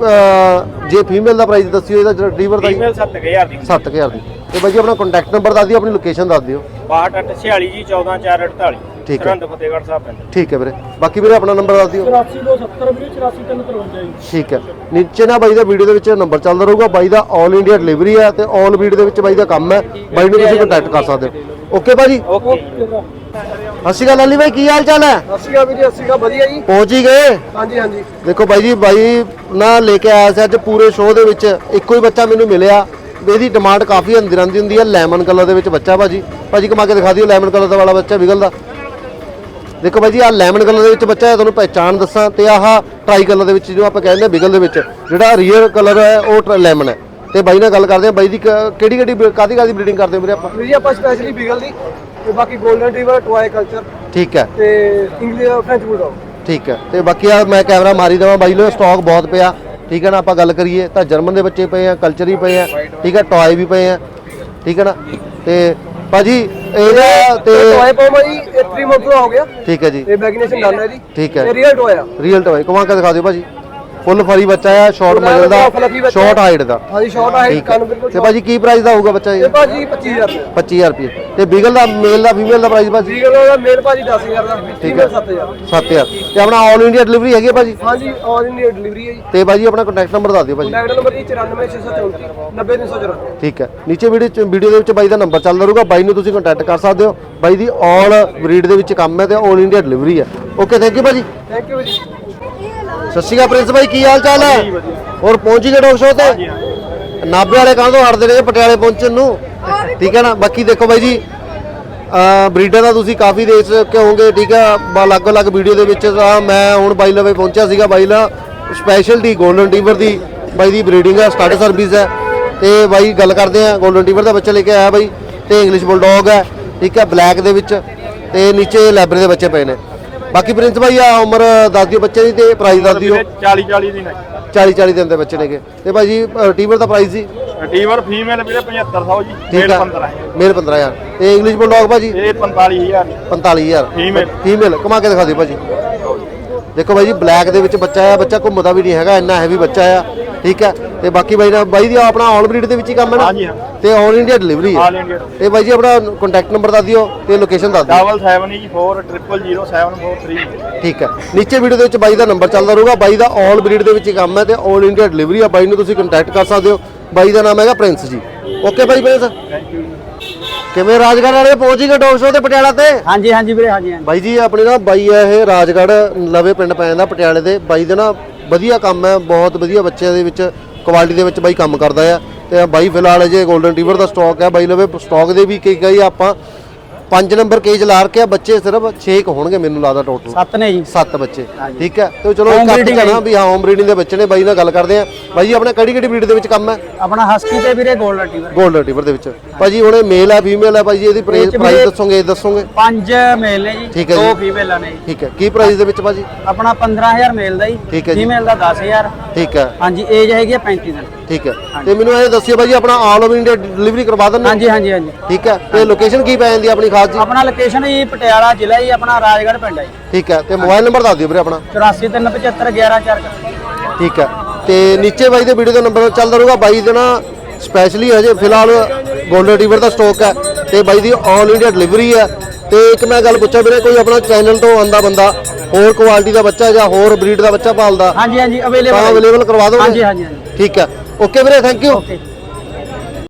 ਜੇ ਫੀਮੇਲ ਦਾ ਪ੍ਰਾਈਸ ਦੱਸਿਓ ਇਹਦਾ ਡਿਲੀਵਰ ਦਾ ਫੀਮੇਲ 7000 ਦੀ। 7000 ਦੀ। ਤੇ ਬਾਈ ਜੀ ਆਪਣਾ ਕੰਟੈਕਟ ਨੰਬਰ ਦੱਸ ਦਿਓ ਆਪਣੀ ਲੋਕੇਸ਼ਨ ਦੱਸ ਦਿਓ। 6246 ਜੀ 14448 ਠੀਕ ਹੈ। ਸਰਹੰਦ ਫਤਿਹਗੜ੍ਹ ਸਾਹਿਬ ਪੈਂਦਾ ਠੀਕ ਹੈ ਵੀਰੇ। ਬਾਕੀ ਵੀਰੇ ਆਪਣਾ ਨੰਬਰ ਦੱਸ ਦਿਓ। 84270 ਵੀਰੇ 84353 ਜੀ। ਠੀਕ ਹੈ। ਨੀਚੇ ਨਾ ਬਾਈ ਦਾ ਵੀਡੀਓ ਦੇ ਵਿੱਚ ਨੰਬਰ ਚੱਲਦਾ ਰਹੂਗਾ। ਬਾਈ ਦਾ 올 ਇੰਡੀਆ ਡਿਲੀਵਰੀ ਹੈ ਤੇ 올 ਵੀਡ ਦੇ ਵਿੱਚ ਬਾਈ ਦਾ ਕੰਮ ਹੈ। ਬਾਈ ਨੂੰ ਤੁਸੀਂ ਕੰਟੈਕਟ ਕਰ ਸਕਦੇ ਹੋ। ਓਕੇ ਭਾਜੀ? ਓਕੇ ਸਤਿ ਸ਼੍ਰੀ ਅਕਾਲ ਅਲੀ ਬਾਈ ਕੀ ਹਾਲ ਚਾਲ ਹੈ? ਅਸੀਗਾ ਵੀਰੇ ਅਸੀਗਾ ਵਧੀਆ ਜੀ। ਪਹੁੰਚ ਹੀ ਗਏ? ਹਾਂਜੀ ਹਾਂਜੀ। ਦੇਖੋ ਬਾਈ ਜੀ ਬਾਈ ਨਾ ਲੈ ਕੇ ਆਇਆ ਸੀ ਅੱਜ ਪੂਰੇ ਸ਼ੋਅ ਦੇ ਵਿੱਚ। ਇੱਕੋ ਹੀ ਬੱਚਾ ਮੈਨੂੰ ਮਿਲਿਆ। ਇਹਦੀ ਡਿਮਾਂਡ ਕਾਫੀ ਅੰਦਰ ਆਂਦੀ ਹੁੰਦੀ ਹੈ ਲੈਮਨ ਕਲਰ ਦੇ ਵਿੱਚ ਬੱਚਾ ਭਾਜੀ। ਭਾਜੀ ਕਮਾ ਕੇ ਦਿਖਾ ਦਿਓ ਲੈਮਨ ਕਲਰ ਦਾ ਵਾਲਾ ਬੱਚਾ ਵਿਗਲਦਾ ਦੇਖੋ ਬਾਈ ਜੀ ਆ ਲੈਮਨ ਕਲਰ ਦੇ ਵਿੱਚ ਬੱਚਾ ਹੈ ਤੁਹਾਨੂੰ ਪਹਿਚਾਣ ਦੱਸਾਂ ਤੇ ਆਹ ਟਰਾਈ ਕਲਰ ਦੇ ਵਿੱਚ ਜਿਹਨੂੰ ਆਪਾਂ ਕਹਿੰਦੇ ਆ ਵਿਗਲ ਦੇ ਵਿੱਚ ਜਿਹੜਾ ਰੀਅਲ ਕਲਰ ਹੈ ਉਹ ਲੈਮਨ ਹੈ। ਤੇ ਬਾਈ ਨਾਲ ਗੱਲ ਕਰਦੇ ਆ ਬਾਈ ਦੀ ਕਿਹੜੀ ਕਿਹੜੀ ਕਾਦੀ ਕਾਦੀ ਬਰੀਡਿੰਗ ਕਰਦੇ ਹੋ ਵੀਰੇ ਆਪਾਂ? ਵੀਰੇ ਆਪਾਂ ਸਪੈਸ਼ਲੀ ਬਿਗਲ ਦੀ ਤੇ ਬਾਕੀ 골ਡਨ ਰਿਵਰ ਟੋਏ ਕਲਚਰ ਠੀਕ ਹੈ। ਤੇ ਇੰਗਲਿਸ਼ ਫ੍ਰੈਂਚ ਬੁਲਡੌਗ ਠੀਕ ਹੈ। ਤੇ ਬਾਕੀ ਆ ਮੈਂ ਕੈਮਰਾ ਮਾਰੀ ਦਵਾਂ ਬਾਈ ਲੋ ਸਟਾਕ ਬਹੁਤ ਪਿਆ। ਠੀਕ ਹੈ ਨਾ ਆਪਾਂ ਗੱਲ ਕਰੀਏ ਤਾਂ ਜਰਮਨ ਦੇ ਬੱਚੇ ਪਏ ਆ ਕਲਚਰ ਹੀ ਪਏ ਆ ਠੀਕ ਹੈ ਟੌਏ ਵੀ ਪਏ ਆ ਠੀਕ ਹੈ ਨਾ ਤੇ ਭਾਜੀ ਇਹਦਾ ਤੇ ਟੋਏ ਪਾਉਮਾ ਜੀ ਇਹ 3 ਮੰਥ ਦਾ ਹੋ ਗਿਆ। ਠੀਕ ਹੈ ਜੀ। ਇਹ ਡਨ ਹੈ ਜੀ। ਠੀਕ ਹੈ। ਇਹ ਰੀਅਲ ਟੋਏ ਆ। ਰੀਅਲ ਟੌਏ ਕਮਾ ਕੇ ਦਿਖਾ ਦਿਓ ਭਾਜੀ। ਫੁੱਲ ਫਰੀ ਬੱਚਾ ਆ ਸ਼ਾਰਟ ਮਜਲ ਦਾ ਸ਼ਾਰਟ ਹਾਈਟ ਦਾ। ਹਾਂਜੀ ਸ਼ਾਰਟ ਹਾਈਟ ਕੰਨ ਬਿਲਕੁਲ ਤੇ ਭਾਜੀ ਕੀ ਪ੍ਰਾਈਸ ਦਾ ਹੋਊਗਾ ਬੱਚਾ ਇਹ? ਭਾਜੀ 25000 ਰੁਪਏ। 25000 ਰੁਪਏ। ਤੇ ਬਿਗਲ ਦਾ ਮੇਲ ਦਾ ਫੀਮੇਲ ਦਾ ਪ੍ਰਾਈਸ ਭਾਜੀ? ਬਿਗਲ ਦਾ ਮੇਲ ਭਾਜੀ 10000 ਦਾ ਠੀਕ ਹੈ। 7000 7000 ਤੇ ਆਪਣਾ ਆਲ ਇੰਡੀਆ ਡਿਲੀਵਰੀ ਹੈਗੀ ਹੈ ਭਾਜੀ? ਹਾਂਜੀ ਆਲ ਇੰਡੀਆ ਡਿਲੀਵਰੀ ਹੈ ਜੀ। ਤੇ ਭਾਜੀ ਆਪਣਾ ਕੰਟੈਕਟ ਨੰਬਰ ਦੱਸ ਦਿਓ ਭਾਜੀ। ਕੰਟੈਕਟ ਨੰਬਰ ਜੀ 94634 90394 ਠੀਕ ਹੈ। ਨੀਚੇ ਵੀਡੀਓ ਵੀਡੀਓ ਦੇ ਵਿੱਚ ਬਾਈ ਦਾ ਨੰਬਰ ਚੱਲਦਾ ਰਹੂਗਾ। ਬਾਈ ਨੂੰ ਤੁਸੀਂ ਕੰਟੈਕਟ ਕਰ ਸਕਦੇ ਹੋ। ਬਾਈ ਦੀ ਆਲ ਬਰੀਡ ਦੇ ਵਿੱਚ ਕੰਮ ਹੈ ਤੇ ਆਲ ਇੰਡੀਆ ਡਿਲੀਵਰੀ ਹੈ। ਓਕੇ ਥੈਂਕ ਯੂ ਭਾਜੀ। ਥੈਂਕ ਯੂ ਜੀ। ਸਤਿ ਸ਼੍ਰੀ ਅਕਾਲ ਪ੍ਰਿੰਸ ਭਾਈ ਕੀ ਹਾਲ ਚਾਲ ਹੈ? ਹੋਰ ਪਹੁੰਚ ਗਏ ਡੌਗ ਸ਼ੋ ਤੇ? ਨਾਭੇ ਵਾਲੇ ਕਾਹਦੋਂ ਹਟਦੇ ਨੇ ਪਟਿਆਲੇ ਪਹੁੰਚਣ ਨੂੰ। ਠੀਕ ਹੈ ਨਾ? ਬਾਕੀ ਦੇਖੋ ਬਾਈ ਜੀ ਬਰੀਡਰ ਦਾ ਤੁਸੀਂ ਕਾਫੀ ਦੇਖ ਚੁੱਕੇ ਹੋਵੋਗੇ ਠੀਕ ਹੈ? ਬ- ਅਲੱਗ-ਅਲੱਗ ਵੀਡੀਓ ਦੇ ਵਿੱਚ ਤਾਂ ਮੈਂ ਹੁਣ ਬਾਈ ਲਵੇ ਪਹੁੰਚਿਆ ਸੀਗਾ ਬਾਈ ਲਾ ਸਪੈਸ਼ਲਟੀ 골ਡਨ ਟੀਵਰ ਦੀ ਬਾਈ ਦੀ ਬਰੀਡਿੰਗ ਹੈ ਸਟਾਰਟ ਸਰਵਿਸ ਹੈ। ਤੇ ਬਾਈ ਗੱਲ ਕਰਦੇ ਆ 골ਡਨ ਟੀਵਰ ਦਾ ਬੱਚਾ ਲੈ ਕੇ ਆਇਆ ਬਾਈ ਤੇ ਇੰਗਲਿਸ਼ ਬੁਲਡੌਗ ਹੈ ਠੀਕ ਹੈ? ਬਲੈਕ ਦੇ ਵਿੱਚ ਤੇ ਨੀਚੇ ਲੈਬਰੇ ਦੇ ਬੱਚੇ ਪਏ ਨੇ। ਬਾਕੀ ਪ੍ਰਿੰਸ ਭਾਈ ਆ ਉਮਰ ਦੱਸ ਦਿਓ ਬੱਚੇ ਦੀ ਤੇ ਪ੍ਰਾਈਸ ਦੱਸ ਦਿਓ। 40 40 ਦਿਨ 40 40 ਦਿਨ ਦੇ ਬੱਚੇ ਨੇਗੇ। ਤੇ ਭਾਈ ਜੀ ਟੀਵਰ ਦਾ ਪ੍ਰਾਈਸ ਜੀ? ਟੀਵਰ ਫੀਮੇਲ ਵੀਰੇ 7500 ਜੀ ਮੇਲ ਹੈ 15000 ਮੇਲ 15000 ਤੇ ਇੰਗਲਿਸ਼ ਬੁਲਡੌਗ ਭਾਜੀ? ਇਹ 45000 45000 Female। ਫੀਮੇਲ ਕਮਾ ਕੇ ਦਿਖਾ ਦਿਓ ਭਾਜੀ। ਦੇਖੋ ਬਾਈ ਜੀ ਬਲੈਕ ਦੇ ਵਿੱਚ ਬੱਚਾ ਆ ਬੱਚਾ ਘੁੰਮਦਾ ਵੀ ਨਹੀਂ ਹੈਗਾ ਇੰਨਾ ਹੈਵੀ ਬੱਚਾ ਆ। ਠੀਕ ਹੈ? ਤੇ ਬਾਕੀ ਬਾਈ ਦਾ ਬਾਈ ਦੀ ਆਪਣਾ ਆਲ ਬਰੀਡ ਦੇ ਵਿੱਚ ਹੀ ਕੰਮ ਹੈ ਨਾ? ਹਾਂਜੀ, ਹਾਂ। ਤੇ ਆਲ ਇੰਡੀਆ ਡਿਲੀਵਰੀ ਹੈ। ਤੇ ਬਾਈ ਜੀ ਆਪਣਾ ਕੰਟੈਕਟ ਨੰਬਰ ਦੱਸ ਦਿਓ ਤੇ ਲੋਕੇਸ਼ਨ ਦੱਸ ਦਿਓ। ਡਬਲ 7 ਜੀ 4 ਟ੍ਰਿਪਲ 0 743 ਠੀਕ ਹੈ। ਨੀਚੇ ਵੀਡੀਓ ਦੇ ਵਿੱਚ ਬਾਈ ਦਾ ਨੰਬਰ ਚੱਲਦਾ ਰਹੂਗਾ। ਬਾਈ ਦਾ ਆਲ ਬਰੀਡ ਦੇ ਵਿੱਚ ਹੀ ਕੰਮ ਹੈ ਤੇ ਆਲ ਇੰਡੀਆ ਡਿਲੀਵਰੀ ਆ ਬਾਈ ਨੂੰ ਤੁਸੀਂ ਕੰਟੈਕਟ ਕਰ ਸਕਦੇ ਹੋ। ਬਾਈ ਦਾ ਨਾਮ ਹੈਗਾ ਪ੍ਰਿੰਸ ਜੀ। ਓਕੇ ਬਾਈ ਪ੍ਰਿੰਸ। ਕਿਵੇਂ ਰਾਜਗੜ੍ਹ ਵਾਲੇ ਪਹੁੰਚ ਗਏ ਡੌਗ ਸ਼ੋਅ ਤੇ ਪਟਿਆਲਾ ਤੇ? ਹਾਂਜੀ ਹਾਂਜੀ ਵੀਰੇ ਹਾਂਜੀ ਹਾਂਜੀ। ਬਾਈ ਜੀ ਆਪਣੇ ਨਾ ਬਾਈ ਆ ਇਹ ਰਾਜਗੜ੍ਹ ਲਵੇ ਪਿੰਡ ਪੈ ਜਾਂਦਾ ਪਟਿਆਲੇ ਦੇ। ਬਾਈ ਦੇ ਨਾ ਵਧੀਆ ਕੰਮ ਹੈ, ਬਹੁਤ ਵਧੀਆ ਬੱਚਿਆਂ ਦੇ ਵਿੱਚ ਕੁਆਲਿਟੀ ਦੇ ਵਿੱਚ ਬਾਈ ਕੰਮ ਕਰਦਾ ਆ। ਤੇ ਬਾਈ ਫਿਲਹਾਲ ਅਜੇ 골ਡਨ ਟੀਵਰ ਦਾ ਸਟਾਕ ਹੈ, ਬਾਈ ਲਵੇ ਸਟਾਕ ਦੇ ਵੀ ਕਈ ਕਈ ਆਪਾਂ 5 ਨੰਬਰ ਕੇਜ ਲਾ ਰੱਖਿਆ ਬੱਚੇ ਸਿਰਫ 6 ਹੋਣਗੇ ਮੈਨੂੰ ਲੱਗਦਾ ਟੋਟਲ ਸੱਤ ਨੇ ਜੀ। 7 ਬੱਚੇ ਠੀਕ ਹੈ? ਤੇ ਚਲੋ ਇੱਕ ਹੈ ਨਾ ਵੀ ਹਾਂ ਹੋਮ ਬਰੀਡਿੰਗ ਦੇ ਬੱਚੇ ਨੇ ਬਾਈ ਨਾਲ ਗੱਲ ਕਰਦੇ ਆ ਬਾਈ ਜੀ ਆਪਣਾ ਕਿਹੜੀ ਕਿਹੜੀ ਬਰੀਡ ਦੇ ਵਿੱਚ ਕੰਮ ਹੈ? ਆਪਣਾ ਹਸਕੀ ਤੇ ਵੀਰੇ 골ਡਨ ਟੀਵਰ 골ਡਨ ਟੀਵਰ ਦੇ ਵਿੱਚ। ਭਾਜੀ ਹੁਣ ਮੇਲ ਹੈ ਫੀਮੇਲ ਹੈ ਭਾਈ ਜੀ ਇਹਦੀ ਪ੍ਰਾਈਸ ਦੱਸੋਗੇ ਦੱਸੋਗੇ? ਪੰਜ ਮੇਲ ਨੇ ਜੀ ਠੀਕ ਹੈ ਦੋ। ਫੀਮੇਲਾਂ ਨੇ ਠੀਕ ਹੈ। ਕੀ ਪ੍ਰਾਈਸ ਦੇ ਵਿੱਚ ਭਾਜੀ? ਆਪਣਾ 15000 ਮੇਲ ਦਾ ਜੀ। ਫੀਮੇਲ ਦਾ 10000 ਠੀਕ ਹੈ। ਹਾਂਜੀ ਏਜ ਹੈਗੀ ਹੈ 35 ਦਿਨ ਠੀਕ ਹੈ। ਤੇ ਮੈਨੂੰ ਇਹ ਦੱਸਿਓ ਭਾਜੀ ਆਪਣਾ ਆਲ ਓਵਰ ਇੰਡੀਆ ਡਿਲੀਵਰੀ ਕਰਵਾ ਦਿੰਦੇ? ਹਾਂਜੀ ਹਾਂਜੀ ਹਾਂਜੀ। ਠੀਕ ਹੈ। ਤੇ ਲੋਕੇਸ਼ਨ ਕੀ ਪੈ ਜਾਂਦੀ ਆਪਣੀ ਖਾਸ ਜੀ। ਆਪਣਾ ਲੋਕੇਸ਼ਨ ਜੀ ਪਟਿਆਲਾ ਜ਼ਿਲ੍ਹਾ ਜੀ ਆਪਣਾ ਰਾਜਗੜ੍ਹ ਪਿੰਡ ਹੈ ਜੀ। ਠੀਕ ਹੈ ਤੇ ਮੋਬਾਈਲ ਨੰਬਰ ਦੱਸ ਦਿਓ ਵੀਰੇ ਆਪਣਾ। 84375114 ਠੀਕ ਹੈ ਤੇ ਨੀਚੇ ਬਾਈ ਦੇ ਵੀਡੀਓ ਦਾ ਨੰਬਰ ਚੱਲਦਾ ਰਹੂਗਾ। ਬਾਈ ਦੇ ਨਾ ਸਪੈਸ਼ਲੀ ਹਜੇ ਫਿਲਹਾਲ 골ਡਨ ਟੀਵਰ ਦਾ ਸਟਾਕ ਹੈ ਤੇ ਬਾਈ ਦੀ ਆਲ ਇੰਡੀਆ ਡਿਲੀਵਰੀ ਹੈ। ਤੇ ਇੱਕ ਮੈਂ ਗੱਲ ਪੁੱਛਾਂ ਵੀਰੇ ਕੋਈ ਆਪਣਾ ਚੈਨਲ ਤੋਂ ਆਂਦਾ ਬੰਦਾ ਹੋਰ ਕੁਆਲਿਟੀ ਦਾ ਬੱਚਾ ਜਾਂ ਹੋਰ ਬਰੀਡ ਦਾ ਬੱਚਾ ਪਾਲਦਾ? ਹਾਂਜੀ ਹਾਂਜੀ ਤਾਂ ਅਵੇਲੇਬਲ ਅਵੇਲੇਬਲ ਕਰਵਾ ਦੋਗੇ? ਹਾਂਜੀ ਹਾਂਜੀ ਹਾਂਜੀ। ਠੀਕ ਹੈ। ਓਕੇ ਵੀਰੇ ਥੈਂਕ ਯੂ ਓਕੇ